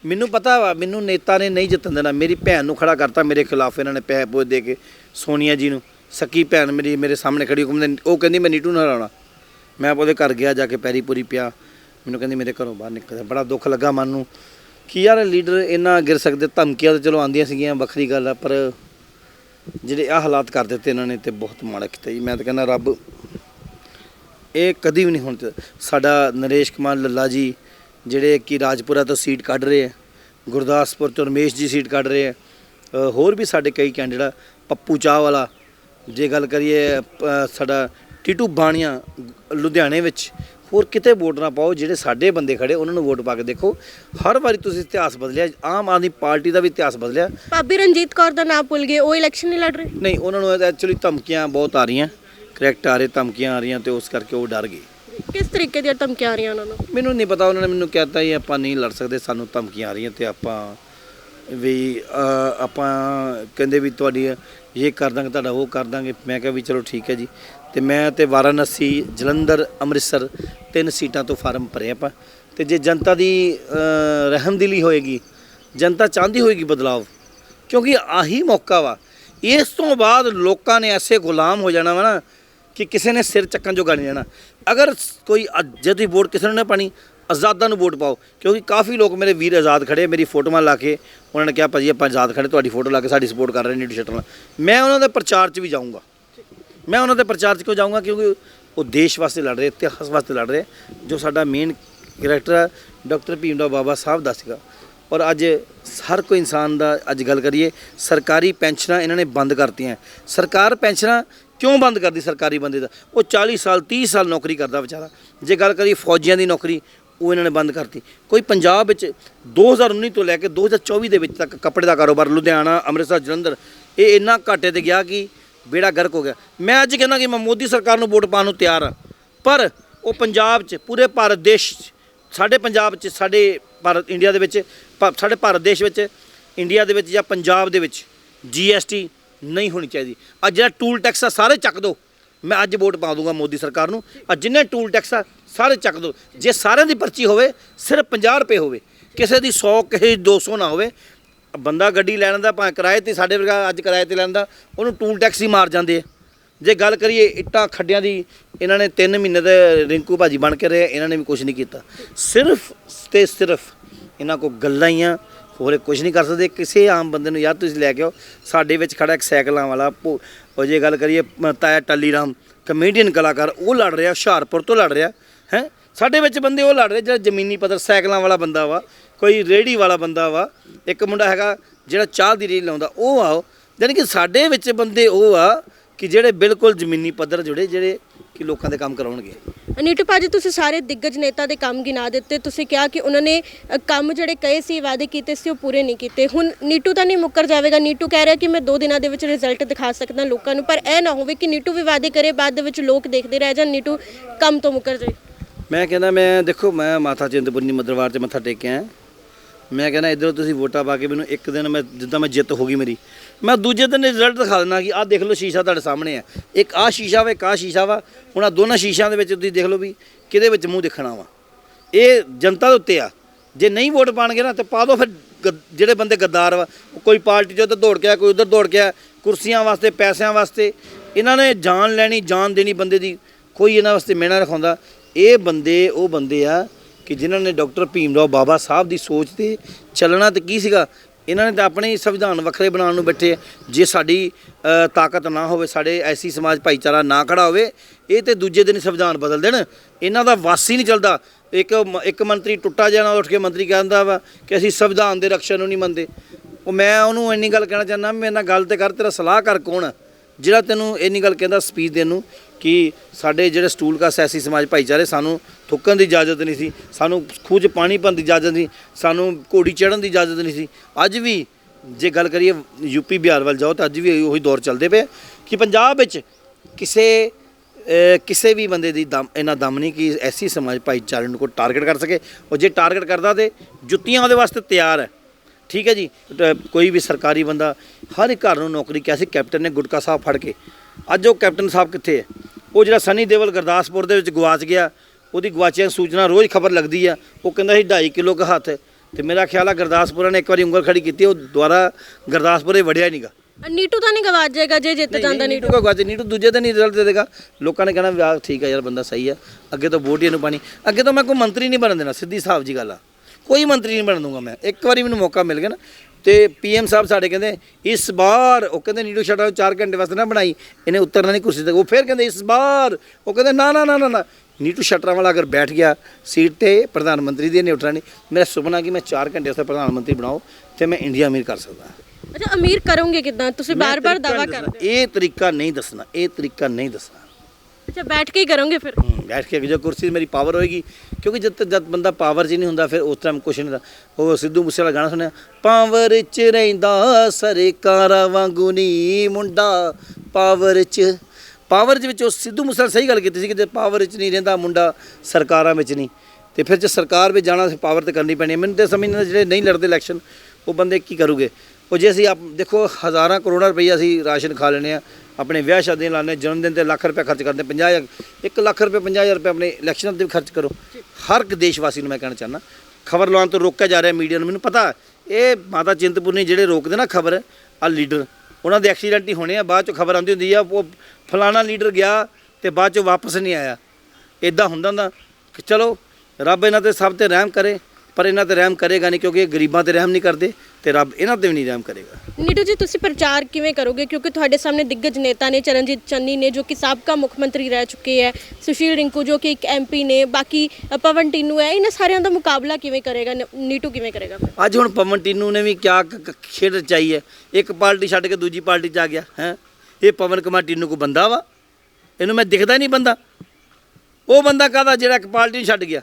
Speaker 1: ਮੈਨੂੰ ਪਤਾ ਵਾ, ਮੈਨੂੰ ਨੇਤਾ ਨੇ ਨਹੀਂ ਜਿੱਤਣ ਦੇਣਾ। ਮੇਰੀ ਭੈਣ ਨੂੰ ਖੜਾ ਕਰਤਾ, ਮੇਰੇ ਖਿਲਾਫ ਇਹਨਾਂ ਨੇ ਪੈਸੇ ਪੋਏ ਦੇ ਕੇ, ਸੋਨੀਆ ਜੀ ਨੂੰ। ਸਕੀ ਭੈਣ ਮੇਰੀ, ਮੇਰੇ ਸਾਹਮਣੇ ਖੜੀ ਉਹ ਕਹਿੰਦੀ- ਉਹ ਕਹਿੰਦੀ, ਮੈਂ ਨੀਟੂ ਨਾਲ ਹਰਾਉਣਾ ਮੈਂ ਉਹਦੇ ਘਰ ਗਿਆ, ਜਾ ਕੇ ਪੈਰੀ ਪੂਰੀ ਪਿਆ। ਮੈਨੂੰ ਕਹਿੰਦੀ, ਮੇਰੇ ਘਰੋਂ ਬਾਹਰ ਨਿਕਲ ਬੜਾ ਦੁੱਖ ਲੱਗਾ ਮਨ ਨੂੰ। ਕਿ ਯਾਰ, ਲੀਡਰ ਇੰਨਾ ਗਿਰ ਸਕਦੇ, ਧਮਕੀਆਂ ਤਾਂ ਚਲੋ ਆਉਂਦੀਆਂ ਸੀਗੀਆਂ, ਵੱਖਰੀ ਗੱਲ ਆ, ਪਰ ਜਿਹੜੇ ਆ ਹਾਲਾਤ ਕਰ ਦਿੱਤੇ ਇਹਨਾਂ ਨੇ ਤੇ ਬਹੁਤ ਮਾੜਾ ਕੀਤਾ ਜੀ। ਮੈਂ ਤਾਂ ਕਹਿੰਦਾ ਰੱਬ ਇਹ ਕਦੀ ਵੀ ਨਹੀਂ ਹੋਣ ਤੇ ਸਾਡਾ ਨਰੇਸ਼ ਕੁਮਾਰ ਲੱਲਾ ਜੀ ਜਿਹੜੇ ਕਿ ਰਾਜਪੁਰਾ ਤੋਂ ਸੀਟ ਕੱਢ ਰਹੇ ਹੈ ਗੁਰਦਾਸਪੁਰ ਤੋਂ ਰਮੇਸ਼ ਜੀ ਸੀਟ ਕੱਢ ਰਹੇ ਹੈ ਹੋਰ ਵੀ ਸਾਡੇ ਕਈ ਕੈਂਡੀਡੇਟ ਪੱਪੂ ਚਾਹ ਵਾਲਾ ਜੇ ਗੱਲ ਕਰੀਏ ਅ, ਸਾਡਾ ਟੀਟੂ ਬਾਣੀਆਂ ਲੁਧਿਆਣੇ ਵਿੱਚ ਹੋਰ ਕਿਤੇ ਵੋਟ ਨਾ ਪਾਓ ਜਿਹੜੇ ਸਾਡੇ ਬੰਦੇ ਖੜੇ ਉਹਨਾਂ ਨੂੰ ਵੋਟ ਪਾ ਕੇ ਦੇਖੋ। ਹਰ ਵਾਰੀ ਤੁਸੀਂ ਇਤਿਹਾਸ ਬਦਲਿਆ ਆਮ ਆਦਮੀ ਪਾਰਟੀ ਦਾ ਵੀ ਇਤਿਹਾਸ ਬਦਲਿਆ।
Speaker 2: ਭਾਬੀ ਰਣਜੀਤ ਕੌਰ ਦਾ ਨਾਮ ਭੁੱਲ ਗਏ ਉਹ ਇਲੈਕਸ਼ਨ ਨਹੀਂ ਲੜ ਰਹੇ?
Speaker 1: ਨਹੀਂ ਉਹਨਾਂ ਨੂੰ ਐਕਚੁਅਲੀ ਧਮਕੀਆਂ ਬਹੁਤ ਆ ਰਹੀਆਂ। ਕਰੈਕਟ ਆ ਰਹੇ ਧਮਕੀਆਂ ਆ ਰਹੀਆਂ ਤੇ ਉਸ ਕਰਕੇ ਉਹ ਡਰ ਗਏ।
Speaker 2: ਕਿਸ ਤਰੀਕੇ ਦੀਆਂ ਧਮਕੀਆਂ ਆ ਰਹੀਆਂ ਉਹਨਾਂ ਨੂੰ?
Speaker 1: ਮੈਨੂੰ ਨਹੀਂ ਪਤਾ ਉਹਨਾਂ ਨੇ ਮੈਨੂੰ ਕਹਿਤਾ ਹੀ ਆਪਾਂ ਨਹੀਂ ਲੜ ਸਕਦੇ ਸਾਨੂੰ ਧਮਕੀਆਂ ਆ ਰਹੀਆਂ ਤੇ ਆਪਾਂ ਵੀ ਆਪਾਂ ਕਹਿੰਦੇ ਵੀ ਤੁਹਾਡੀ ਇਹ ਕਰ ਦਾਂਗੇ ਤੁਹਾਡਾ ਉਹ ਕਰ ਦਾਂਗੇ। ਮੈਂ ਕਿਹਾ ਵੀ ਚਲੋ ਠੀਕ ਹੈ ਜੀ। ਤੇ ਮੈਂ ਤੇ ਵਾਰਾਣਸੀ, ਜਲੰਧਰ, ਅੰਮ੍ਰਿਤਸਰ ਤਿੰਨ ਸੀਟਾਂ ਤੋਂ ਫਾਰਮ ਭਰੇ ਆਪਾਂ। ਤੇ ਜੇ ਜਨਤਾ ਦੀ ਰਹਿਮਦਿਲੀ ਹੋਏਗੀ, ਜਨਤਾ ਚਾਹੁੰਦੀ ਹੋਏਗੀ ਬਦਲਾਵ, ਕਿਉਂਕਿ ਆਹੀ ਮੌਕਾ ਵਾ। ਇਸ ਤੋਂ ਬਾਅਦ ਲੋਕਾਂ ਨੇ ਐਸੇ ਗੁਲਾਮ ਹੋ ਜਾਣਾ ਵਾ ਨਾ ਕਿ ਕਿਸੇ ਨੇ ਸਿਰ ਚੱਕਣ ਜੋਗਾ ਨਹੀਂ ਜਾਣਾ ਅਗਰ ਕੋਈ ਅ- ਜਦ ਵੀ ਵੋਟ ਕਿਸੇ ਨੂੰ ਨਾ ਪਾਣੀ, ਆਜ਼ਾਦਾਂ ਨੂੰ ਵੋਟ ਪਾਓ, ਕਿਉਂਕਿ ਕਾਫੀ ਲੋਕ ਮੇਰੇ ਵੀਰ ਆਜ਼ਾਦ ਖੜੇ, ਮੇਰੀ ਫੋਟੋਆਂ ਲਾ ਕੇ ਉਹਨਾਂ ਨੇ ਕਿਹਾ, ਭਾਜੀ, ਆਪਾਂ ਆਜ਼ਾਦ ਖੜੇ, ਤੁਹਾਡੀ ਫੋਟੋ ਲਾ ਕੇ ਸਾਡੀ ਸਪੋਰਟ ਕਰ ਰਹੇ ਨੇ ਟੀ-ਸ਼ਰਟ ਨਾਲ ਮੈਂ ਉਹਨਾਂ ਦੇ ਪ੍ਰਚਾਰ 'ਚ ਵੀ ਜਾਊਂਗਾ। ਮੈਂ ਉਹਨਾਂ ਦੇ ਪ੍ਰਚਾਰ 'ਚ ਕਿਉਂ ਜਾਊਂਗਾ? ਕਿਉਂਕਿ ਉਹ ਦੇਸ਼ ਵਾਸਤੇ ਲੜ ਰਹੇ, ਇਤਿਹਾਸ ਵਾਸਤੇ ਲੜ ਰਹੇ। ਜੋ ਸਾਡਾ main character doctor Bhimrao Baba Sahib ਦਾ ਸੀਗਾ। ਔਰ ਅੱਜ ਹਰ ਕੋਈ ਇਨਸਾਨ ਦਾ ਅੱਜ ਗੱਲ ਕਰੀਏ, ਸਰਕਾਰੀ ਪੈਨਸ਼ਨਾਂ ਇਹਨਾਂ ਨੇ ਬੰਦ ਕਰਤੀਆਂ। ਸਰਕਾਰ ਪੈਨਸ਼ਨਾਂ ਕਿਉਂ ਬੰਦ ਕਰਦੀ ਸਰਕਾਰੀ ਬੰਦੇ ਦਾ? ਉਹ 40 ਸਾਲ 30 ਸਾਲ ਨੌਕਰੀ ਕਰਦਾ ਵਿਚਾਰਾ। ਜੇ ਗੱਲ ਕਰੀਏ ਫੌਜੀਆਂ ਦੀ ਨੌਕਰੀ, ਉਹ ਇਹਨਾਂ ਨੇ ਬੰਦ ਕਰਤੀ। ਕੋਈ ਪੰਜਾਬ ਵਿੱਚ 2019 ਤੋਂ ਲੈ ਕੇ 2024 ਦੇ ਵਿੱਚ ਤੱਕ ਕੱਪੜੇ ਦਾ ਕਾਰੋਬਾਰ, ਲੁਧਿਆਣਾ, ਅੰਮ੍ਰਿਤਸਰ, ਜਲੰਧਰ, ਇਹ ਇੰਨਾ ਘਾਟੇ ਤੇ ਗਿਆ ਕਿ ਬੇੜਾ ਗਰਕ ਹੋ ਗਿਆ। ਮੈਂ ਅੱਜ ਕਹਿੰਦਾ ਕਿ ਮੈਂ ਮੋਦੀ ਸਰਕਾਰ ਨੂੰ ਵੋਟ ਪਾਉਣ ਨੂੰ ਤਿਆਰ ਹਾਂ। ਪਰ ਉਹ ਪੰਜਾਬ 'ਚ, ਪੂਰੇ ਭਾਰਤ ਦੇਸ਼ 'ਚ, ਸਾਡੇ ਪੰਜਾਬ 'ਚ, ਸਾਡੇ ਭਾਰਤ, ਇੰਡੀਆ ਦੇ ਵਿੱਚ ਸਾਡੇ ਭਾਰਤ ਦੇਸ਼ ਵਿੱਚ, ਇੰਡੀਆ ਦੇ ਵਿੱਚ ਜਾਂ ਪੰਜਾਬ ਦੇ ਵਿੱਚ ਜੀਐਸਟੀ ਨਹੀਂ ਹੋਣੀ ਚਾਹੀਦੀ। ਅੱਜ ਜਿਹੜਾ ਟੂਲ ਟੈਕਸ ਆ, ਸਾਰੇ ਚੱਕ ਦੋ ਮੈਂ ਅੱਜ ਵੋਟ ਪਾ ਦੂੰਗਾ ਮੋਦੀ ਸਰਕਾਰ ਨੂੰ। ਅੱਜ ਜਿੰਨੇ ਟੂਲ ਟੈਕਸ ਆ, ਸਾਰੇ ਚੱਕ ਦੋ ਜੇ ਸਾਰਿਆਂ ਦੀ ਪਰਚੀ ਹੋਵੇ, ਸਿਰਫ 50 ਰੁਪਏ ਹੋਵੇ। ਕਿਸੇ ਦੀ 100 ਕਿਸੇ ਦੀ 200 ਨਾ ਹੋਵੇ ਬੰਦਾ ਗੱਡੀ ਲੈਣ ਦਾ ਭਾਵੇਂ ਕਿਰਾਏ ਤੇ ਸਾਡੇ ਵਰਗਾ ਅੱਜ ਕਿਰਾਏ ਤੇ ਲੈਂਦਾ, ਉਹਨੂੰ ਟੂਲ ਟੈਕਸ ਹੀ ਮਾਰ ਜਾਂਦੇ ਆ। ਜੇ ਗੱਲ ਕਰੀਏ ਇੱਟਾਂ ਖੱਡਿਆਂ ਦੀ, ਇਹਨਾਂ ਨੇ 3 ਮਹੀਨੇ ਦੇ ਰਿੰਕੂ ਭਾਜੀ ਬਣ ਕੇ ਰਹੇ ਇਹਨਾਂ ਨੇ ਵੀ ਕੁਝ ਨਹੀਂ ਕੀਤਾ। ਸਿਰਫ ਤੇ ਸਿਰਫ ਇਹਨਾਂ ਕੋ ਗੱਲਾਂ ਹੀ ਆ, ਹੋਰ ਕੁਝ ਨਹੀਂ ਕਰ ਸਕਦੇ। ਕਿਸੇ ਆਮ ਬੰਦੇ ਨੂੰ ਯਾਰ ਤੁਸੀਂ ਲੈ ਕੇ ਆਓ, ਸਾਡੇ ਵਿੱਚ ਖੜਾ ਇੱਕ ਸਾਈਕਲਾਂ ਵਾਲਾ, ਭੋ- ਉਹ ਜੇ ਗੱਲ ਕਰੀਏ ਤਾਇਆ ਟੱਲੀ ਰਾਮ ਕਮੇਡੀਅਨ ਕਲਾਕਾਰ, ਉਹ ਲੜ ਰਿਹਾ, ਹੁਸ਼ਿਆਰਪੁਰ ਤੋਂ ਲੜ ਰਿਹਾ, ਹੈ? ਸਾਡੇ ਵਿੱਚ ਬੰਦੇ ਉਹ ਲੜ ਰਹੇ ਜਿਹੜਾ ਜ਼ਮੀਨੀ ਪੱਧਰ ਸਾਈਕਲਾਂ ਵਾਲਾ ਬੰਦਾ ਵਾ ਕੋਈ ਰੇੜੀ ਵਾਲਾ ਬੰਦਾ ਵਾ ਇੱਕ ਮੁੰਡਾ ਹੈਗਾ ਜਿਹੜਾ ਚਾਹ ਦੀ ਰੇੜੀ ਲਾਉਂਦਾ ਉਹ ਆਓ ਯਾਨੀ ਕਿ ਸਾਡੇ ਵਿੱਚ ਬੰਦੇ ਉਹ ਆ ਕਿ ਜਿਹੜੇ ਬਿਲਕੁਲ ਜ਼ਮੀਨੀ ਪੱਧਰ ਜੁੜੇ ਜਿਹੜੇ ਕਿ ਲੋਕਾਂ ਦੇ ਕੰਮ ਕਰਾਉਣਗੇ।
Speaker 2: ਨੀਟੂ ਭਾਜੀ ਤੁਸੀਂ ਸਾਰੇ ਦਿੱਗਜ ਨੇਤਾ ਦੇ ਕੰਮ ਗਿਣਾ ਦਿੱਤੇ। ਤੁਸੀਂ ਕਿਹਾ ਕਿ ਉਹਨਾਂ ਨੇ ਅ, ਕੰਮ ਜਿਹੜੇ ਕਹੇ ਸੀ ਵਾਅਦੇ ਕੀਤੇ ਸੀ ਉਹ ਪੂਰੇ ਨਹੀਂ ਕੀਤੇ। ਹੁਣ ਨੀਟੂ ਤਾਂ ਨਹੀਂ ਮੁੱਕਰ ਜਾਵੇਗਾ। ਨੀਟੂ ਕਹਿ ਰਿਹਾ ਕਿ ਮੈਂ 2 ਦਿਨਾਂ ਦੇ ਵਿੱਚ ਰਿਜ਼ਲਟ ਦਿਖਾ ਸਕਦਾ ਲੋਕਾਂ ਨੂੰ ਪਰ ਇਹ ਨਾ ਹੋਵੇ ਕਿ ਨੀਟੂ ਵੀ ਵਾਅਦੇ ਕਰੇ ਬਾਅਦ ਦੇ ਵਿੱਚ ਲੋਕ ਦੇਖਦੇ ਰਹਿ ਜਾਣ ਨੀਟੂ ਕੰਮ ਤੋਂ ਮੁੱਕਰ ਜਾਏ।
Speaker 1: ਮੈਂ ਕਹਿੰਦਾ ਮੈਂ ਦੇਖੋ, ਮੈਂ ਮਾਤਾ ਚਿੰਤਪੁਰਨੀ ਮਦਰਵਾਰ 'ਚ ਮੱਥਾ ਟੇਕਿਆ ਮੈਂ ਕਹਿੰਦਾ ਇਧਰੋਂ ਤੁਸੀਂ ਵੋਟਾਂ ਪਾ ਕੇ ਮੈਨੂੰ ਇੱਕ ਦਿਨ ਮੈਂ, ਜਿੱਦਾਂ ਮੈਂ ਜਿੱਤ ਹੋ ਗਈ ਮੇਰੀ। ਮੈਂ ਦੂਜੇ ਦਿਨ ਰਿਜ਼ਲਟ ਦਿਖਾ ਦਿੰਦਾ ਕਿ ਆਹ ਦੇਖ ਲਓ ਸ਼ੀਸ਼ਾ ਤੁਹਾਡੇ ਸਾਹਮਣੇ ਆ। ਇੱਕ ਆਹ ਸ਼ੀਸ਼ਾ ਵਾ, ਇੱਕ ਆਹ ਸ਼ੀਸ਼ਾ ਵਾ। ਹੁਣ ਆਹ ਦੋਨਾਂ ਸ਼ੀਸ਼ਿਆਂ ਦੇ ਵਿੱਚ ਤੁਸੀਂ ਦੇਖ ਲਓ ਵੀ ਕਿਹਦੇ ਵਿੱਚ ਮੂੰਹ ਦੇਖਣਾ ਵਾ। ਇਹ ਜਨਤਾ ਦੇ ਉੱਤੇ ਆ। ਜੇ ਨਹੀਂ ਵੋਟ ਪਾਣਗੇ ਨਾ ਤੇ ਪਾ ਦਿਓ ਫਿਰ ਗ- ਜਿਹੜੇ ਬੰਦੇ ਗੱਦਾਰ ਵਾ। ਕੋਈ ਪਾਰਟੀ 'ਚ ਉੱਧਰ ਦੌੜ ਕੇ ਆਇਆ ਕੋਈ ਉੱਧਰ ਦੌੜ ਕੇ ਕੁਰਸੀਆਂ ਵਾਸਤੇ, ਪੈਸਿਆਂ ਵਾਸਤੇ। ਇਹਨਾਂ ਨੇ ਜਾਨ ਲੈਣੀ, ਜਾਨ ਦੇਣੀ ਬੰਦੇ ਦੀ। ਕੋਈ ਇਹਨਾਂ ਵਾਸਤੇ ਮਿਹਣਾ ਰਖਾਉਂਦਾ। ਇਹ ਬੰਦੇ, ਉਹ ਬੰਦੇ ਆ ਕਿ ਜਿਨ੍ਹਾਂ ਨੇ ਡਾਕਟਰ ਭੀਮ ਰਾਓ ਬਾਬਾ ਸਾਹਿਬ ਦੀ ਸੋਚ ਤੇ ਚੱਲਣਾ ਤੇ ਕੀ ਸੀਗਾ? ਇਹਨਾਂ ਨੇ ਤਾਂ ਆਪਣੇ ਹੀ ਸੰਵਿਧਾਨ ਵੱਖਰੇ ਬਣਾਉਣ ਨੂੰ ਬੈਠੇ ਆ। ਜੇ ਸਾਡੀ ਤਾਕਤ ਨਾ ਹੋਵੇ, ਸਾਡੇ ਐਸੀ ਸਮਾਜ ਭਾਈਚਾਰਾ ਨਾ ਖੜਾ ਹੋਵੇ, ਇਹ ਤੇ ਦੂਜੇ ਦਿਨ ਸੰਵਿਧਾਨ ਬਦਲ ਦੇਣ। ਇਹਨਾਂ ਦਾ ਵਾਸ ਹੀ ਨਹੀਂ ਚੱਲਦਾ। ਇੱਕ ਇੱਕ ਮੰਤਰੀ ਟੁੱਟਾ ਜਾਣਾ ਉੱਠ ਕੇ ਮੰਤਰੀ ਕਹਿੰਦਾ ਵਾ ਕਿ ਅਸੀਂ ਸੰਵਿਧਾਨ ਦੇ ਰਕਸ਼ਾ ਨੂੰ ਨਹੀਂ ਮੰਨਦੇ। ਉਹ ਮੈਂ ਉਹਨੂੰ ਇੰਨੀ ਗੱਲ ਕਹਿਣਾ ਚਾਹੁੰਦਾ, ਮੇਰੇ ਨਾਲ ਗੱਲ ਤੇ ਕਰ, ਤੇਰਾ ਸਲਾਹਕਾਰ ਕੌਣ ਜਿਹੜਾ ਤੈਨੂੰ ਇੰਨੀ ਗੱਲ ਕਹਿੰਦਾ, ਸਪੀਚ ਦੇਣ ਨੂੰ। ਕਿ ਸਾਡੇ ਜਿਹੜੇ ਸਟੂਲ ਕਾ ਸਿਆਸੀ ਸਮਾਜ ਭਾਈਚਾਰੇ ਸਾਨੂੰ ਥੁੱਕਣ ਦੀ ਇਜਾਜ਼ਤ ਨਹੀਂ ਸੀ, ਸਾਨੂੰ ਖੂਹ 'ਚ ਪਾਣੀ ਪਾਉਣ ਦੀ ਇਜਾਜ਼ਤ ਨਹੀਂ, ਸਾਨੂੰ ਘੋੜੀ ਚੜ੍ਹਨ ਦੀ ਇਜਾਜ਼ਤ ਨਹੀਂ ਸੀ। ਅੱਜ ਵੀ ਜੇ ਗੱਲ ਕਰੀਏ ਯੂਪੀ ਬਿਹਾਰ ਵੱਲ ਜਾਓ ਤਾਂ ਅੱਜ ਵੀ ਉਹੀ ਦੌਰ ਚੱਲਦੇ ਪਏ ਕਿ ਪੰਜਾਬ ਵਿੱਚ ਕਿਸੇ ਕਿਸੇ ਵੀ ਬੰਦੇ ਦੀ ਦਮ, ਇਹਨਾਂ ਦਮ ਨਹੀਂ ਕਿ ਐਸੀ ਸਮਾਜ ਭਾਈਚਾਰੇ ਨੂੰ ਕੋਈ ਟਾਰਗੇਟ ਕਰ ਸਕੇ ਉਹ ਜੇ ਟਾਰਗੇਟ ਕਰਦਾ ਤੇ ਜੁੱਤੀਆਂ ਉਹਦੇ ਵਾਸਤੇ ਤਿਆਰ ਹੈ। ਠੀਕ ਹੈ ਜੀ ਕੋਈ ਵੀ ਸਰਕਾਰੀ ਬੰਦਾ ਹਰ ਇੱਕ ਘਰ ਨੂੰ ਨੌਕਰੀ ਕਿਹਾ ਸੀ, ਕੈਪਟਨ ਨੇ ਗੁਟਕਾ ਸਾਹਿਬ ਫੜ ਕੇ ਅੱਜ ਉਹ ਕੈਪਟਨ ਸਾਹਿਬ ਕਿੱਥੇ ਹੈ? ਉਹ ਜਿਹੜਾ ਸਨੀ ਦੇਵਲ ਗੁਰਦਾਸਪੁਰ ਦੇ ਵਿੱਚ ਗਵਾਚ ਗਿਆ ਉਹਦੀ ਗਵਾਚਿਆਂ ਸੂਚਨਾ ਰੋਜ਼ ਖਬਰ ਲੱਗਦੀ ਆ ਉਹ ਕਹਿੰਦਾ ਸੀ 2.5 ਕਿਲੋ ਕਾ ਹੱਥ। ਤੇ ਮੇਰਾ ਖਿਆਲ ਆ ਗੁਰਦਾਸਪੁਰਾਂ ਨੇ ਇੱਕ ਵਾਰੀ ਉਂਗਲ ਖੜੀ ਕੀਤੀ ਉਹ ਦੁਬਾਰਾ ਗੁਰਦਾਸਪੁਰੇ ਵੜਿਆ ਨਹੀਂਗਾ
Speaker 2: ਨੀਟੂ ਤਾਂ ਨਹੀਂ ਗਵਾਚ ਜਾਏਗਾ ਜੇ ਜਿੱਤ ਜਾਂਦਾ ਨੀਟੂ।
Speaker 1: ਕੋ ਗਵਾਚ ਨੀਟੂ ਦੂਜੇ ਦਿਨ ਹੀ ਰਿਜ਼ਲਟ ਦੇ ਦੇਗਾ। ਲੋਕਾਂ ਨੇ ਕਹਿਣਾ ਵੀ ਆਹ ਠੀਕ ਹੈ ਯਾਰ ਬੰਦਾ ਸਹੀ ਹੈ ਅੱਗੇ ਤੋਂ ਵੋਟ ਹੀ ਇਹਨੂੰ ਪਾਣੀ। ਅੱਗੇ ਤੋਂ ਮੈਂ ਕੋਈ ਮੰਤਰੀ ਨਹੀਂ ਬਣਨ ਦੇਣਾ ਸਿੱਧੀ ਸਾਫ਼ ਜੀ ਗੱਲ ਆ। ਕੋਈ ਮੰਤਰੀ ਨਹੀਂ ਬਣਨ ਦੂੰਗਾ ਮੈਂ। ਇੱਕ ਵਾਰੀ ਮੈਨੂੰ ਮੌਕਾ ਮਿਲ ਗਿਆ ਨਾ ਤੇ ਪੀਐਮ ਸਾਹਿਬ ਸਾਡੇ ਕਹਿੰਦੇ ਇਸ ਵਾਰ ਉਹ ਕਹਿੰਦੇ ਨੀਟੂ ਸ਼ਟਾ 4 ਘੰਟੇ ਵਾਸਤੇ ਨਾ ਬਣਾਈ ਇਹਨੇ ਉੱਤਰਨਾ ਨਹੀਂ ਕੁਰਸੀ ਤੇ। ਉਹ ਫਿਰ ਕਹਿੰਦੇ ਇਸ ਵਾਰ ਉਹ ਕਹਿੰਦੇ ਨਾ ਨਾ ਨਾ ਨਾ ਨਾ। ਨੀਟੂ ਸ਼ਟਰਾਂ ਵਾਲਾ ਅਗਰ ਬੈਠ ਗਿਆ ਸੀਟ ਤੇ ਪ੍ਰਧਾਨ ਮੰਤਰੀ ਦੀ ਉੱਠਣਾ ਨਹੀਂ ਮੇਰਾ ਸੁਪਨਾ ਕਿ ਮੈਂ 4 ਘੰਟੇ ਵਾਸਤੇ ਪ੍ਰਧਾਨ ਮੰਤਰੀ ਬਣਾਓ ਤੇ ਮੈਂ ਇੰਡੀਆ ਅਮੀਰ ਕਰ ਸਕਦਾ।
Speaker 2: ਅੱਛਾ ਅਮੀਰ ਕਰੋਗੇ ਕਿਦਾਂ? ਤੁਸੀਂ ਬਾਰ-ਬਾਰ ਦਾਵਾ। ਕਰਦੇ
Speaker 1: ਇਹ ਤਰੀਕਾ ਨਹੀਂ ਦੱਸਣਾ ਇਹ ਤਰੀਕਾ ਨਹੀਂ ਦੱਸਣਾ।
Speaker 2: ਅੱਛਾ, ਬੈਠ ਕੇ ਹੀ ਕਰੋਗੇ ਫਿਰ।
Speaker 1: ਬੈਠ ਕੇ ਜੋ ਕੁਰਸੀ ਮੇਰੀ ਪਾਵਰ ਹੋਏਗੀ, ਕਿਉਂਕਿ ਜਦ ਤੱਕ ਜਦ ਬੰਦਾ ਪਾਵਰ 'ਚ ਨਹੀਂ ਹੁੰਦਾ, ਫਿਰ ਉਸ ਟਾਈਮ ਕੁਛ ਨਹੀਂ ਹੁੰਦਾ। ਉਹ ਸਿੱਧੂ ਮੂਸੇ ਵਾਲਾ ਗਾਣਾ ਸੁਣਿਆ ਪਾਵਰ 'ਚ ਰਹਿੰਦਾ ਸਰਕਾਰਾਂ ਵਾਂਗੂ ਨਹੀਂ ਮੁੰਡਾ ਪਾਵਰ 'ਚ। ਪਾਵਰ 'ਚ ਵਿੱਚ ਉਹ ਸਿੱਧੂ ਮੂਸੇ ਸਹੀ ਗੱਲ ਕੀਤੀ ਸੀ ਕਿ ਜੇ ਪਾਵਰ 'ਚ ਨਹੀਂ ਰਹਿੰਦਾ ਮੁੰਡਾ, ਸਰਕਾਰਾਂ ਵਿੱਚ ਨਹੀਂ। ਤੇ ਫਿਰ ਜੇ ਸਰਕਾਰ ਵਿੱਚ ਜਾਣਾ ਸੀ ਪਾਵਰ ਤੇ ਕਰਨੀ ਪੈਣੀ ਮੈਨੂੰ ਤੇ ਸਮਝ ਨਹੀਂ ਜਿਹੜੇ ਨਹੀਂ ਲੜਦੇ ਇਲੈਕਸ਼ਨ ਉਹ ਬੰਦੇ ਕੀ ਕਰੂਗੇ? ਉਹ ਜੇ ਅਸੀਂ ਆਪ, ਦੇਖੋ, ਹਜ਼ਾਰਾਂ ਕਰੋੜਾਂ ਰੁਪਈਆ ਅਸੀਂ ਰਾਸ਼ਨ ਖਾ ਲੈਣੇ ਆ ਆਪਣੇ ਵਿਆਹ ਸ਼ਾਦੀਆਂ ਲਾਉਂਦੇ ਜਨਮ ਦਿਨ ਤੇ ਲੱਖ ਰੁਪਏ ਖਰਚ ਕਰਦੇ 50 1 ਲੱਖ ਰੁਪਏ 50000 ਰੁਪਏ ਆਪਣੇ ਇਲੈਕਸ਼ਨਾਂ ਤੇ ਵੀ ਖਰਚ ਕਰੋ। ਹਰ ਇੱਕ ਦੇਸ਼ ਵਾਸੀ ਨੂੰ ਮੈਂ ਕਹਿਣਾ ਚਾਹੁੰਦਾ ਖਬਰ ਲਾਉਣ ਤੋਂ ਰੋਕਿਆ ਜਾ ਰਿਹਾ ਮੀਡੀਆ ਨੂੰ। ਮੈਨੂੰ ਪਤਾ ਇਹ ਮਾਤਾ ਚਿੰਤਪੁਰਨੀ ਜਿਹੜੇ ਰੋਕਦੇ ਨਾ ਖਬਰ ਆ ਲੀਡਰ ਉਹਨਾਂ ਦੇ ਐਕਸੀਡੈਂਟ ਹੀ ਹੋਣੇ ਆ ਬਾਅਦ ਚ ਖਬਰ ਆਉਂਦੀ ਹੁੰਦੀ ਆ ਉਹ ਫਲਾਣਾ ਲੀਡਰ ਗਿਆ ਤੇ ਬਾਅਦ ਚ ਵਾਪਸ ਨਹੀਂ ਆਇਆ। ਇਦਾਂ ਹੁੰਦਾ ਹੁੰਦਾ ਕਿ ਚਲੋ ਰੱਬ ਇਹਨਾਂ ਤੇ ਸਭ ਤੇ ਰਹਿਮ ਕਰੇ ਪਰ ਇਹਨਾਂ ਤੇ ਰਹਿਮ ਕਰੇਗਾ ਨਹੀਂ ਕਿਉਂਕਿ ਇਹ ਗਰੀਬਾਂ ਤੇ ਰਹਿਮ ਨਹੀਂ ਕਰਦੇ। ਤੇ ਰੱਬ ਇਹਨਾਂ ਤੇ ਵੀ ਨਹੀਂ ਰਹਿਮ ਕਰੇਗਾ।
Speaker 2: ਨੀਟੂ ਜੀ ਤੁਸੀਂ ਪ੍ਰਚਾਰ ਕਿਵੇਂ ਕਰੋਗੇ? ਕਿਉਂਕਿ ਤੁਹਾਡੇ ਸਾਹਮਣੇ ਦਿੱਗਜ ਨੇਤਾ ਨੇ ਚਰਨਜੀਤ ਚੰਨੀ ਨੇ ਜੋ ਕਿ ਸਾਬਕਾ ਮੁੱਖ ਮੰਤਰੀ ਰਹਿ ਚੁੱਕੇ ਹੈ ਸੁਸ਼ੀਲ ਰਿੰਕੂ ਜੋ ਕਿ ਇੱਕ ਐਮਪੀ ਨੇ ਬਾਕੀ ਅ, ਪਵਨ ਟੀਨੂ ਹੈ ਇਹਨਾਂ ਸਾਰਿਆਂ ਦਾ ਮੁਕਾਬਲਾ ਕਿਵੇਂ ਕਰੇਗਾ? ਨ- ਨੀਟੂ ਕਿਵੇਂ ਕਰੇਗਾ?
Speaker 1: ਅੱਜ ਹੁਣ ਪਵਨ ਟੀਨੂ ਨੇ ਵੀ ਕਿਆ ਕ- ਕ- ਖੇਡ ਰਚਾਈ ਹੈ ਇੱਕ ਪਾਰਟੀ ਛੱਡ ਕੇ ਦੂਜੀ ਪਾਰਟੀ 'ਚ ਆ ਗਿਆ ਹੈ। ਇਹ ਪਵਨ ਕੁਮਾਰ ਟੀਨੂ ਕੋ ਬੰਦਾ ਵਾ। ਇਹਨੂੰ ਮੈਂ ਦਿਖਦਾ ਨਹੀਂ ਬੰਦਾ। ਉਹ ਬੰਦਾ ਕਾਹਦਾ? ਜਿਹੜਾ ਇੱਕ ਪਾਰਟੀ ਨੂੰ ਛੱਡ ਗਿਆ।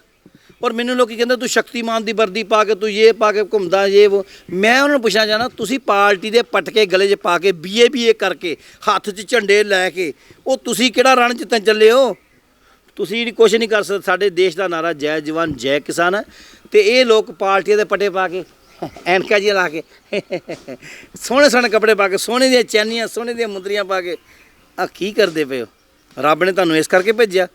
Speaker 1: ਔਰ ਮੈਨੂੰ ਲੋਕੀ ਕਹਿੰਦੇ ਤੂੰ ਸ਼ਕਤੀਮਾਨ ਦੀ ਵਰਦੀ ਪਾ ਕੇ ਤੂੰ ਇਹ ਪਾ ਕੇ ਘੁੰਮਦਾ ਇਹ ਉਹ ਮੈਂ ਉਹਨਾਂ ਨੂੰ ਪੁੱਛਣਾ ਚਾਹਣਾ ਤੁਸੀਂ ਪਾਰਟੀ ਦੇ ਪਟਕੇ ਗਲੇ 'ਚ ਪਾ ਕੇ ਬੀਏ ਬੀਏ ਕਰਕੇ ਹੱਥ 'ਚ ਝੰਡੇ ਲੈ ਕੇ, ਉਹ ਤੁਸੀਂ ਕਿਹੜਾ ਰਣ ਜਿੱਤਣ ਚੱਲੇ ਹੋ? ਤੁਸੀਂ ਕੁਝ ਨਹੀਂ ਕਰ ਸਕਦੇ, ਸਾਡੇ ਦੇਸ਼ ਦਾ ਨਾਰਾ ਜੈ ਜਵਾਨ, ਜੈ ਕਿਸਾਨ ਹੈ। ਤੇ ਇਹ ਲੋਕ ਪਾਰਟੀਆਂ ਦੇ ਪਟੇ ਪਾ ਕੇ, ਐਨਕਾ ਜੀ ਲਾ ਕੇ, ਸੋਹਣੇ ਸੋਹਣੇ ਕੱਪੜੇ ਪਾ ਕੇ, ਸੋਹਣੇ ਦੀਆਂ ਚੈਨੀਆਂ, ਸੋਹਣੇ ਦੀਆਂ ਮੁੰਦਰੀਆਂ ਪਾ ਕੇ ਆ ਕੀ ਕਰਦੇ ਪਏ ਹੋ? ਰੱਬ ਨੇ ਤੁਹਾਨੂੰ ਇਸ ਕਰਕੇ ਭੇਜਿਆ।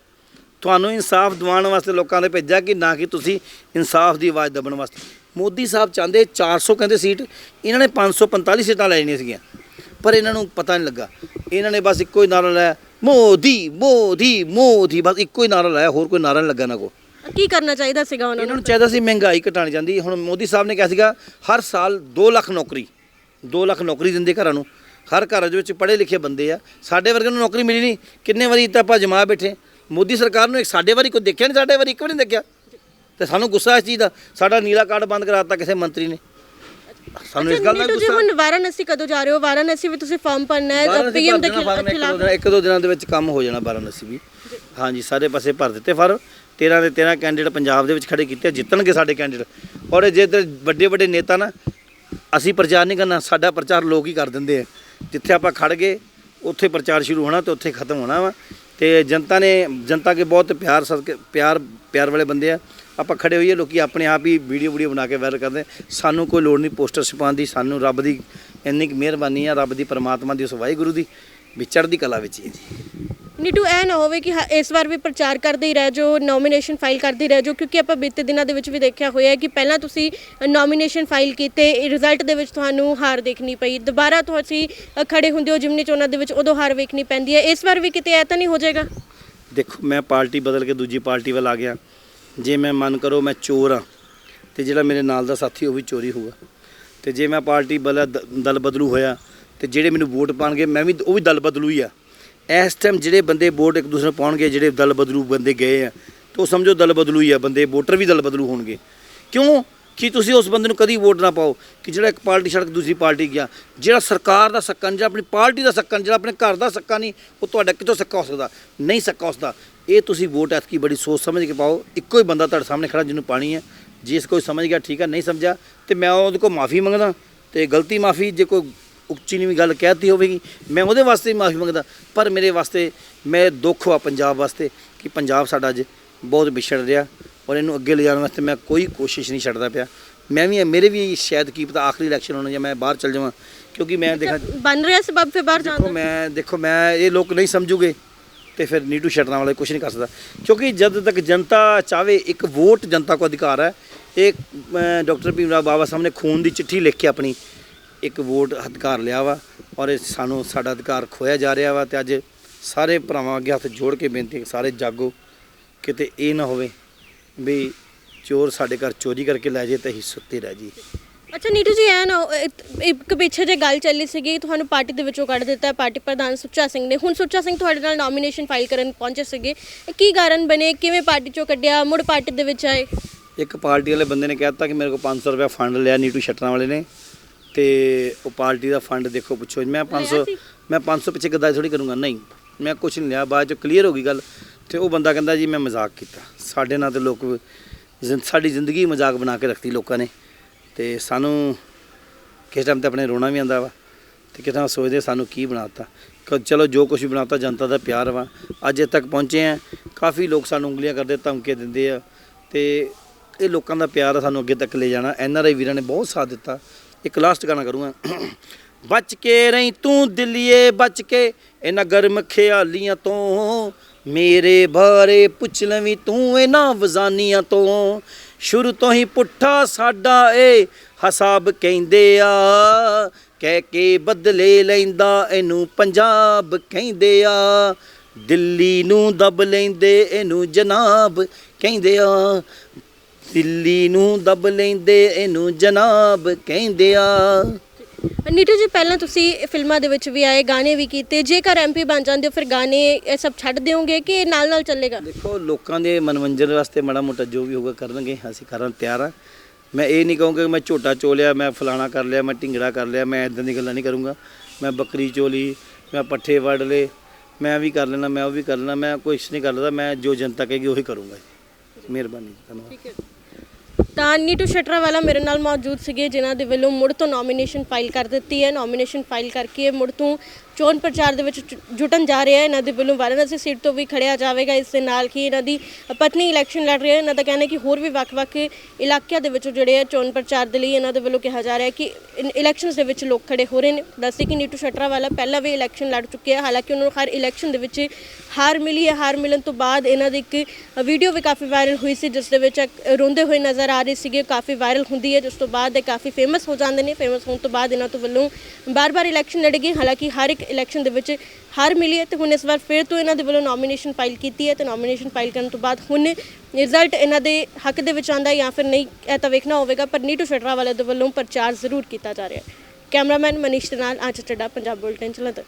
Speaker 1: ਤੁਹਾਨੂੰ ਇਨਸਾਫ ਦਿਵਾਉਣ ਵਾਸਤੇ ਲੋਕਾਂ ਨੇ ਭੇਜਿਆ ਕਿ ਨਾ ਕਿ ਤੁਸੀਂ ਇਨਸਾਫ ਦੀ ਆਵਾਜ਼ ਦਬਣ ਵਾਸਤੇ। ਮੋਦੀ ਸਾਹਿਬ ਚਾਹੁੰਦੇ 400 ਕਹਿੰਦੇ ਸੀਟ ਇਹਨਾਂ ਨੇ 545 ਸੀਟਾਂ ਲੈਣੀਆਂ ਸੀਗੀਆਂ। ਪਰ ਇਹਨਾਂ ਨੂੰ ਪਤਾ ਨਹੀਂ ਲੱਗਾ। ਇਹਨਾਂ ਨੇ ਬਸ ਇੱਕੋ ਹੀ ਨਾਰਾ ਲਾਇਆ ਮੋਦੀ ਮੋਦੀ ਮੋਦੀ ਬਸ ਇੱਕੋ ਹੀ ਨਾਰਾ ਲਾਇਆ ਹੋਰ ਕੋਈ ਨਾਰਾ ਨਹੀਂ ਲੱਗਾ ਨਾ ਕੋ
Speaker 2: ਕੀ ਕਰਨਾ ਚਾਹੀਦਾ ਸੀਗਾ ਉਹਨਾਂ
Speaker 1: ਇਹਨਾਂ
Speaker 2: ਨੂੰ
Speaker 1: ਨੂੰ? ਚਾਹੀਦਾ ਸੀ ਮਹਿੰਗਾਈ ਘਟਾਣੀ ਜਾਂਦੀ ਹੁਣ ਮੋਦੀ ਸਾਹਿਬ ਨੇ ਕਿਹਾ ਸੀਗਾ ਹਰ ਸਾਲ 2 ਲੱਖ ਨੌਕਰੀ 2 ਲੱਖ ਨੌਕਰੀ ਦਿੰਦੇ ਘਰਾਂ ਨੂੰ। ਹਰ ਘਰ ਦੇ ਵਿੱਚ ਪੜ੍ਹੇ ਲਿਖੇ ਬੰਦੇ ਆ। ਸਾਡੇ ਵਰਗੇ ਨੂੰ ਨੌਕਰੀ ਮਿਲੀ ਨਹੀਂ। ਕਿੰਨੇ ਵਾਰੀ ਤਾਂ ਆਪਾਂ ਜਮਾ ਬੈਠੇ। ਮੋਦੀ ਸਰਕਾਰ ਨੂੰ ਇੱਕ ਸਾਡੇ ਵਾਰੀ ਕੋਈ ਦੇਖਿਆ ਨਹੀਂ ਸਾਡੇ ਵਾਰੀ ਇੱਕ ਵੀ ਨਹੀਂ ਦੇਖਿਆ। ਤੇ ਸਾਨੂੰ ਗੁੱਸਾ ਇਸ ਚੀਜ਼ ਦਾ ਸਾਡਾ ਨੀਲਾ ਕਾਰਡ ਬੰਦ ਕਰਾਤਾ ਕਿਸੇ ਮੰਤਰੀ ਨੇ। ਸਾਨੂੰ ਇਸ ਗੱਲ ਦਾ ਗੁੱਸਾ
Speaker 2: ਹੁਣ ਵਾਰਾਣਸੀ ਕਦੋਂ ਜਾ ਰਹੇ ਹੋ? ਵਾਰਾਣਸੀ ਵੀ ਤੁਸੀਂ ਫਾਰਮ ਭਰਨਾ ਹੈ ਪੀਐਮ ਦੇ ਖਿਲਾਫ।
Speaker 1: ਇੱਕ ਦੋ ਦਿਨਾਂ ਦੇ ਵਿੱਚ ਕੰਮ ਹੋ ਜਾਣਾ ਬਾਰਾਣਸੀ ਵੀ। ਹਾਂਜੀ ਸਾਰੇ ਪਾਸੇ ਭਰ ਦਿੱਤੇ ਫਾਰਮ 13 ਦੇ 13 ਕੈਂਡੀਡੇਟ ਪੰਜਾਬ ਦੇ ਵਿੱਚ ਖੜੇ ਕੀਤੇ ਜਿੱਤਣਗੇ ਸਾਡੇ ਕੈਂਡੀਡੇਟ। ਔਰ ਜੇ ਵੱਡੇ ਵੱਡੇ ਨੇਤਾ ਨਾ ਅਸੀਂ ਪ੍ਰਚਾਰ ਨਹੀਂ ਕਰਨਾ ਸਾਡਾ ਪ੍ਰਚਾਰ ਲੋਕ ਹੀ ਕਰ ਦਿੰਦੇ ਆ। ਜਿੱਥੇ ਆਪਾਂ ਖੜ ਗਏ ਉੱਥੇ ਪ੍ਰਚਾਰ ਸ਼ੁਰੂ ਹੋਣਾ ਤੇ ਉੱਥੇ ਖਤਮ ਹੋਣਾ ਵਾ। ਤੇ ਜਨਤਾ ਨੇ, ਜਨਤਾ ਕੇ ਬਹੁਤ ਪਿਆਰ ਸਦਕੇ ਪਿਆਰ ਪਿਆਰ ਵਾਲੇ ਬੰਦੇ ਆ। ਆਪਾਂ ਖੜੇ ਹੋਈਏ, ਲੋਕੀ ਆਪਣੇ ਆਪ ਹੀ ਵੀਡੀਓ ਵੀਡੀਓ ਬਣਾ ਕੇ ਵਾਇਰਲ ਕਰਦੇ ਸਾਨੂੰ ਕੋਈ ਲੋੜ ਨਹੀਂ ਪੋਸਟਰ ਛਪਾਉਣ ਦੀ, ਸਾਨੂੰ ਰੱਬ ਦੀ ਇੰਨੀ ਕੁ ਮਿਹਰਬਾਨੀ ਆ, ਰੱਬ ਦੀ ਪਰਮਾਤਮਾ ਦੀ ਉਸ ਵਾਹਿਗੁਰੂ ਦੀ, ਵੀ ਚੜ੍ਹਦੀ ਕਲਾ ਵਿੱਚ ਹੀ ਜੀ।
Speaker 2: ਨੀਟੂ ਐ ਨਾ ਹੋਵੇ ਕਿ ਹ- ਇਸ ਵਾਰ ਵੀ ਪ੍ਰਚਾਰ ਕਰਦੇ ਹੀ ਰਹਿ ਜਾਓ ਨੋਮੀਨੇਸ਼ਨ ਫਾਈਲ ਕਰਦੇ ਹੀ ਰਹਿ ਜਾਓ ਕਿਉਂਕਿ ਆਪਾਂ ਬੀਤੇ ਦਿਨਾਂ ਦੇ ਵਿੱਚ ਵੀ ਦੇਖਿਆ ਹੋਇਆ ਹੈ ਕਿ ਪਹਿਲਾਂ ਤੁਸੀਂ ਨੋਮੀਨੇਸ਼ਨ ਫਾਈਲ ਕੀਤੇ ਰਿਜ਼ਲਟ ਦੇ ਵਿੱਚ ਤੁਹਾਨੂੰ ਹਾਰ ਦੇਖਣੀ ਪਈ। ਦੁਬਾਰਾ ਤੁਸੀਂ ਅ, ਖੜੇ ਹੁੰਦੇ ਹੋ ਜਿਮਨੀ ਚੋਣਾਂ ਦੇ ਵਿੱਚ ਉਦੋਂ ਹਾਰ ਵੇਖਣੀ ਪੈਂਦੀ ਹੈ। ਇਸ ਵਾਰ ਵੀ ਕਿਤੇ ਐ ਤਾਂ ਨਹੀਂ ਹੋ ਜਾਏਗਾ?
Speaker 1: ਦੇਖੋ ਮੈਂ ਪਾਰਟੀ ਬਦਲ ਕੇ ਦੂਜੀ ਪਾਰਟੀ ਵੱਲ ਆ ਗਿਆ। ਜੇ ਮੈਂ ਮਨ ਕਰੋ ਮੈਂ ਚੋਰ ਆ ਤੇ ਜਿਹੜਾ ਮੇਰੇ ਨਾਲ ਦਾ ਸਾਥੀ ਉਹ ਵੀ ਚੋਰੀ ਹੋਊਗਾ। ਤੇ ਜੇ ਮੈਂ ਪਾਰਟੀ ਬਦਲ ਦਲ ਬਦਲੂ ਹੋਇਆ ਤੇ ਜਿਹੜੇ ਮੈਨੂੰ ਵੋਟ ਪਾਣਗੇ ਮੈਂ ਵੀ ਉਹ ਵੀ ਦਲ ਬਦਲੂ ਹੀ ਆ। ਇਸ ਟਾਈਮ ਜਿਹੜੇ ਬੰਦੇ ਵੋਟ ਇੱਕ ਦੂਸਰੇ ਨੂੰ ਪਾਉਣਗੇ, ਜਿਹੜੇ ਦਲ ਬਦਲੂ ਬੰਦੇ ਗਏ ਆ, ਤੇ ਉਹ ਸਮਝੋ ਦਲ ਬਦਲੂ ਹੀ ਆ ਬੰਦੇ, ਵੋਟਰ ਵੀ ਦਲ ਬਦਲੂ ਹੋਣਗੇ। ਕਿਉਂ? ਕਿ ਤੁਸੀਂ ਉਸ ਬੰਦੇ ਨੂੰ ਕਦੀ ਵੋਟ ਨਾ ਪਾਓ ਕਿ ਜਿਹੜਾ ਇੱਕ ਪਾਰਟੀ ਛੱਡ ਕੇ ਦੂਸਰੀ ਪਾਰਟੀ ਗਿਆ? ਜਿਹੜਾ ਸਰਕਾਰ ਦਾ ਸੱਕਾ ਜਿਹੜਾ ਆਪਣੀ ਪਾਰਟੀ ਦਾ ਸੱਕਾ ਜਿਹੜਾ ਆਪਣੇ ਘਰ ਦਾ ਸੱਕਾ ਨਹੀਂ, ਉਹ ਤੁਹਾਡਾ ਕਿਤੋਂ ਸੱਕਾ ਹੋ ਸਕਦਾ? ਨਹੀਂ ਸੱਕਾ ਹੋ ਸਕਦਾ। ਇਹ ਤੁਸੀਂ ਵੋਟ ਐਤਕੀ ਬੜੀ ਸੋਚ ਸਮਝ ਕੇ ਪਾਓ। ਇੱਕੋ ਹੀ ਬੰਦਾ ਤੁਹਾਡੇ ਸਾਹਮਣੇ ਖੜਾ ਜਿਹਨੂੰ ਪਾਣੀ ਹੈ। ਜਿਸ ਕੋਈ ਸਮਝ ਗਿਆ, ਠੀਕ ਹੈ, ਨਹੀਂ ਸਮਝਿਆ, ਤੇ ਮੈਂ ਉਹਦੇ ਕੋਲ ਮਾਫੀ ਮੰਗਦਾ ਤੇ ਗਲਤੀ ਮਾਫੀ, ਜੇ ਕੋਈ ਉੱਚੀ ਨੀਵੀਂ ਗੱਲ ਕਹਿਤੀ ਹੋਵੇਗੀ ਮੈਂ ਉਹਦੇ ਵਾਸਤੇ ਮਾਫੀ ਮੰਗਦਾ ਪਰ ਮੇਰੇ ਵਾਸਤੇ ਮੈਂ ਦੁੱਖ ਵਾ ਪੰਜਾਬ ਵਾਸਤੇ ਕਿ ਪੰਜਾਬ ਸਾਡਾ ਅੱਜ ਬਹੁਤ ਵਿਛੜ ਰਿਹਾ ਔਰ ਇਹਨੂੰ ਅੱਗੇ ਲਿਜਾਣ ਵਾਸਤੇ ਮੈਂ ਕੋਈ ਕੋਸ਼ਿਸ਼ ਨਹੀਂ ਛੱਡਦਾ ਪਿਆ। ਮੈਂ ਵੀ ਮੇਰੇ ਵੀ ਸ਼ਾਇਦ ਕੀ ਪਤਾ ਆਖਰੀ ਇਲੈਕਸ਼ਨ ਹੋਣਾ ਜਾਂ ਮੈਂ ਬਾਹਰ ਚਲ ਜਾਵਾਂ ਕਿਉਂਕਿ ਮੈਂ ਦੇਖਾਂ
Speaker 2: ਬਣ ਰਿਹਾ ਸਬਬ ਫਿਰ ਬਾਹਰ ਜਾਣ ਦਾ।
Speaker 1: ਮੈਂ ਦੇਖੋ ਮੈਂ ਇਹ ਲੋਕ ਨਹੀਂ ਸਮਝੂਗੇ ਤੇ ਫਿਰ ਨੀਟੂ ਛੱਡਣ ਵਾਲੇ ਕੁਝ ਨਹੀਂ ਕਰ ਸਕਦਾ ਕਿਉਂਕਿ ਜਦ ਤੱਕ ਜਨਤਾ ਚਾਵੇ ਇੱਕ ਵੋਟ ਜਨਤਾ ਕੋ ਅਧਿਕਾਰ ਹੈ ਇਹ ਡਾਕਟਰ ਭੀਮ ਰਾਓ ਬਾਬਾ ਸਾਹਿਬ ਨੇ ਖੂਨ ਦੀ ਚਿੱਠੀ ਲਿਖ ਕੇ ਆਪਣੀ ਇੱਕ ਵੋਟ ਅਧਿਕਾਰ ਲਿਆ ਵਾ ਔਰ ਇਹ ਸਾਨੂੰ ਸਾਡਾ ਅਧਿਕਾਰ ਖੋਇਆ ਜਾ ਰਿਹਾ ਵਾ ਤੇ ਅੱਜ ਸਾਰੇ ਭਰਾਵਾਂ ਅੱਗੇ ਹੱਥ ਜੋੜ ਕੇ ਬੇਨਤੀ ਸਾਰੇ ਜਾਗੋ ਕਿਤੇ ਇਹ ਨਾ ਹੋਵੇ ਵੀ ਚੋਰ ਸਾਡੇ ਘਰ ਚੋਰੀ ਕਰਕੇ ਲੈ ਜੇ ਤੇ ਅਸੀਂ ਸੁੱਤੇ ਰਹਿ ਜੀ
Speaker 2: ਅੱਛਾ ਨੀਟੂ ਜੀ ਐ ਨਾ ਇਹ- ਇੱਕ ਪਿੱਛੇ ਜੇ ਗੱਲ ਚੱਲੀ ਸੀਗੀ ਤੁਹਾਨੂੰ ਪਾਰਟੀ ਦੇ ਵਿੱਚੋਂ ਕੱਢ ਦਿੱਤਾ ਪਾਰਟੀ ਪ੍ਰਧਾਨ ਸੁੱਚਾ ਸਿੰਘ ਨੇ। ਹੁਣ ਸੁੱਚਾ ਸਿੰਘ ਤੁਹਾਡੇ ਨਾਲ ਨੋਮੀਨੇਸ਼ਨ ਫਾਈਲ ਕਰਨ ਪਹੁੰਚੇ ਸੀਗੇ। ਕੀ ਕਾਰਨ ਬਣੇ? ਕਿਵੇਂ ਪਾਰਟੀ ਚੋਂ ਕੱਢਿਆ? ਮੁੜ ਪਾਰਟੀ ਦੇ ਵਿੱਚ ਆਏ?
Speaker 1: ਇੱਕ ਪਾਰਟੀ ਵਾਲੇ ਬੰਦੇ ਨੇ ਕਹਿਤਾ ਕਿ ਮੇਰੇ ਕੋਲ 500 ਰੁਪਏ ਫੰਡ ਲਿਆ ਨੀਟੂ ਸ਼ਟਰਾਂ ਵਾਲੇ ਨੇ। ਤੇ ਉਹ ਪਾਰਟੀ ਦਾ ਫੰਡ ਦੇਖੋ ਪੁੱਛੋ। ਮੈਂ 500
Speaker 2: ਸੀ?
Speaker 1: ਮੈਂ 500 ਪਿੱਛੇ ਗੱਦਾ ਥੋੜੀ ਕਰੂੰਗਾ। ਨਹੀਂ ਮੈਂ ਕੁਝ ਨਹੀਂ ਲਿਆ। ਬਾਅਦ ਚ ਕਲੀਅਰ ਹੋ ਗਈ ਗੱਲ ਤੇ ਉਹ ਬੰਦਾ ਕਹਿੰਦਾ ਜੀ ਮੈਂ ਮਜ਼ਾਕ ਕੀਤਾ। ਸਾਡੇ ਨਾਲ ਤੇ ਲੋਕ ਜ਼ਿੰ- ਸਾਡੀ ਜ਼ਿੰਦਗੀ ਮਜ਼ਾਕ ਬਣਾ ਕੇ ਰੱਖਤੀ ਲੋਕਾਂ ਨੇ। ਤੇ ਸਾਨੂੰ ਕਿਸ ਟਾਈਮ ਤੇ ਆਪਣੇ ਰੋਣਾ ਵੀ ਆਂਦਾ ਵਾ ਤੇ ਕਿਤੇ ਸੋਚਦੇ ਸਾਨੂੰ ਕੀ ਬਣਾਤਾ। ਕ- ਚਲੋ ਜੋ ਕੁਝ ਵੀ ਬਣਾਤਾ ਜਨਤਾ ਦਾ ਪਿਆਰ ਵਾ। ਅੱਜ ਇੱਥੇ ਤੱਕ ਪਹੁੰਚੇ ਆ। ਕਾਫੀ ਲੋਕ ਸਾਨੂੰ ਉਂਗਲੀਆਂ ਕਰਦੇ ਧਮਕੇ ਦਿੰਦੇ ਆ। ਤੇ ਇਹ ਲੋਕਾਂ ਦਾ ਪਿਆਰ ਆ ਸਾਨੂੰ ਅੱਗੇ ਤੱਕ ਲੈ ਜਾਣਾ। ਐਨ ਆਰ ਆਈ ਵੀਰਾਂ ਨੇ ਬਹੁਤ ਸਾਥ ਦਿੱਤਾ। ਇੱਕ ਲਾਸਟ ਗਾਣਾ ਕਰੂੰਗਾ। ਬਚ ਕੇ ਰਹੀ ਤੂੰ ਦਿੱਲੀਏ, ਬਚ ਕੇ ਇਹਨਾਂ ਗਰਮ ਖਿਆਲੀਆਂ ਤੋਂ। ਮੇਰੇ ਬਾਰੇ ਪੁੱਛ ਲਵੀ ਤੂੰ ਇਹਨਾਂ ਵਜ਼ਾਨੀਆਂ ਤੋਂ। ਸ਼ੁਰੂ ਤੋਂ ਹੀ ਪੁੱਠਾ ਸਾਡਾ ਏ, ਹਸਾਬ ਕਹਿੰਦੇ ਆ। ਕਹਿ ਕੇ ਬਦਲੇ ਲੈਂਦਾ ਇਹਨੂੰ ਪੰਜਾਬ ਕਹਿੰਦੇ ਆ। ਦਿੱਲੀ ਨੂੰ ਦਬ ਲੈਂਦੇ ਇਹਨੂੰ ਜਨਾਬ ਕਹਿੰਦੇ ਆ। ਦਿੱਲੀ ਨੂੰ ਦਬ ਲੈਂਦੇ ਇਹਨੂੰ ਜਨਾਬ ਕਹਿੰਦੇ ਆ।
Speaker 2: ਨੀਟੂ ਜੀ ਪਹਿਲਾਂ ਤੁਸੀਂ ਫਿਲਮਾਂ ਦੇ ਵਿੱਚ ਵੀ ਆਏ ਗਾਣੇ ਵੀ ਕੀਤੇ। ਜੇਕਰ ਐਮਪੀ ਬਣ ਜਾਂਦੇ ਹੋ ਫਿਰ ਗਾਣੇ ਇਹ ਸਭ ਛੱਡ ਦਿਓਗੇ ਕਿ ਨਾਲ ਨਾਲ ਚੱਲੇਗਾ?
Speaker 1: ਦੇਖੋ ਲੋਕਾਂ ਦੇ ਮਨੋਰੰਜਨ ਵਾਸਤੇ ਮਾੜਾ ਮੋਟਾ ਜੋ ਵੀ ਹੋਊਗਾ ਕਰਨਗੇ ਅਸੀਂ ਕਰਨ ਤਿਆਰ ਆ। ਮੈਂ ਇਹ ਨਹੀਂ ਕਹੂੰਗਾ ਕਿ ਮੈਂ ਝੋਟਾ ਚੋਲਿਆ ਮੈਂ ਫਲਾਣਾ ਕਰ ਲਿਆ ਮੈਂ ਢਿੰਗੜਾ ਕਰ ਲਿਆ ਮੈਂ ਇਦਾਂ ਦੀ ਗੱਲਾਂ ਨਹੀਂ ਕਰੂੰਗਾ। ਮੈਂ ਬੱਕਰੀ ਚੋਲੀ ਮੈਂ ਪੱਠੇ ਵੜ ਲਏ ਮੈਂ ਵੀ ਕਰ ਲੈਣਾ ਮੈਂ ਉਹ ਵੀ ਕਰ ਲੈਣਾ ਮੈਂ ਕੁਛ ਨਹੀਂ ਕਰ ਲੈਦਾ ਮੈਂ ਜੋ ਜਨਤਾ ਕਹੇਗੀ ਉਹੀ ਕਰੂੰਗਾ ਮਿਹਰਬਾਨੀ ਧੰਨਵਾਦ।
Speaker 2: ਤਾਂ ਨੀਟੂ ਸ਼ਟਰਾ ਵਾਲਾ ਮੇਰੇ ਨਾਲ ਮੌਜੂਦ ਸੀਗੇ, ਜਿਨ੍ਹਾਂ ਦੇ ਵੱਲੋਂ ਮੁੜ ਤੋਂ ਨੋਮੀਨੇਸ਼ਨ ਫਾਈਲ ਕਰ ਦਿੱਤੀ ਹੈ। ਨੋਮੀਨੇਸ਼ਨ ਫਾਈਲ ਕਰਕੇ ਮੁੜ ਤੋਂ ਚੋਣ ਪ੍ਰਚਾਰ ਦੇ ਵਿੱਚ ਜੁ- ਜੁਟਣ ਜਾ ਰਿਹਾ ਹੈ। ਇਹਨਾਂ ਦੇ ਵੱਲੋਂ ਵਾਰਾਣਸੀ ਸੀਟ ਤੋਂ ਵੀ ਖੜਿਆ ਜਾਵੇਗਾ। ਇਸ ਦੇ ਨਾਲ ਹੀ ਇਹਨਾਂ ਦੀ ਪਤਨੀ ਇਲੈਕਸ਼ਨ ਲੜ ਰਹੀ ਹੈ। ਇਹਨਾਂ ਦਾ ਕਹਿਣਾ ਹੈ ਕਿ ਹੋਰ ਵੀ ਵੱਖ-ਵੱਖ ਇਲਾਕਿਆਂ ਦੇ ਵਿੱਚੋਂ ਜਿਹੜੇ ਹੈ ਚੋਣ ਪ੍ਰਚਾਰ ਦੇ ਲਈ ਇਹਨਾਂ ਦੇ ਵੱਲੋਂ ਕਿਹਾ ਜਾ ਰਿਹਾ ਹੈ ਕਿ ਇਲੈਕਸ਼ਨਸ ਦੇ ਵਿੱਚ ਲੋਕ ਖੜੇ ਹੋ ਰਹੇ ਨੇ। ਦੱਸੇ ਕਿ ਨੀਟੂ ਸ਼ਟਰਾ ਵਾਲਾ ਪਹਿਲਾਂ ਵੀ ਇਲੈਕਸ਼ਨ ਲੜ ਚੁੱਕੇ ਆ। ਹਾਲਾਂਕਿ ਉਹਨਾਂ ਨੂੰ ਹਰ ਇਲੈਕਸ਼ਨ ਦੇ ਵਿੱਚ ਹਾਰ ਮਿਲੀ ਹੈ। ਹਾਰ ਮਿਲਣ ਤੋਂ ਬਾਅਦ ਇਹਨਾਂ ਦੀ ਇੱਕ ਵੀਡੀਓ ਵੀ ਕਾਫੀ ਵਾਇਰਲ ਹੋਈ ਸੀ, ਜਿਸ ਦੇ ਵਿੱਚ ਰੋਂਦੇ ਹੋਏ ਨਜ਼ਰ ਆ ਰਹੇ ਸੀਗੇ। ਕਾਫੀ ਵਾਇਰਲ ਹੁੰਦੀ ਹੈ। ਜਿਸ ਤੋਂ ਬਾਅਦ ਇਹ ਕਾਫੀ ਫੇਮਸ ਹੋ ਜਾਂਦੇ ਨੇ। ਫੇਮਸ ਹੋਣ ਤੋਂ ਬਾਅਦ ਇਹਨਾਂ ਤੋਂ ਵੱਲੋਂ ਬਾਰ-ਬਾਰ ਇਲੈਕਸ਼ਨ ਲੜੇਗੀ ਹਾਲਾਂਕਿ ਹਰ ਇੱਕ ਇਲੈਕਸ਼ਨ ਦੇ ਵਿੱਚ ਹਾਰ ਮਿਲੀ ਹੈ ਤੇ ਹੁਣ ਇਸ ਵਾਰ ਫਿਰ ਤੋਂ ਇਹਨਾਂ ਦੇ ਵੱਲੋਂ ਨੋਮੀਨੇਸ਼ਨ ਫਾਈਲ ਕੀਤੀ ਹੈ ਤੇ ਨੋਮੀਨੇਸ਼ਨ ਫਾਈਲ ਕਰਨ ਤੋਂ ਬਾਅਦ ਹੁਣ ਰਿਜ਼ਲਟ ਇਹਨਾਂ ਦੇ ਹੱਕ ਦੇ ਵਿੱਚ ਆਂਦਾ ਜਾਂ ਫਿਰ ਨਹੀਂ, ਇਹ ਤਾਂ ਵੇਖਣਾ ਹੋਵੇਗਾ, ਪਰ ਨੀਟੂ ਸ਼ਟਰਾ ਵਾਲੇ ਦੇ ਵੱਲੋਂ ਪ੍ਰਚਾਰ ਜ਼ਰੂਰ ਕੀਤਾ ਜਾ ਰਿਹਾ ਹੈ। ਕੈਮਰਾਮੈਨ ਮਨੀਸ਼ ਦੇ ਨਾਲ ਅੱਜ ਚੱਡਾ ਪੰਜਾਬ ਬੁਲਟਨ ਜਲੰਧਰ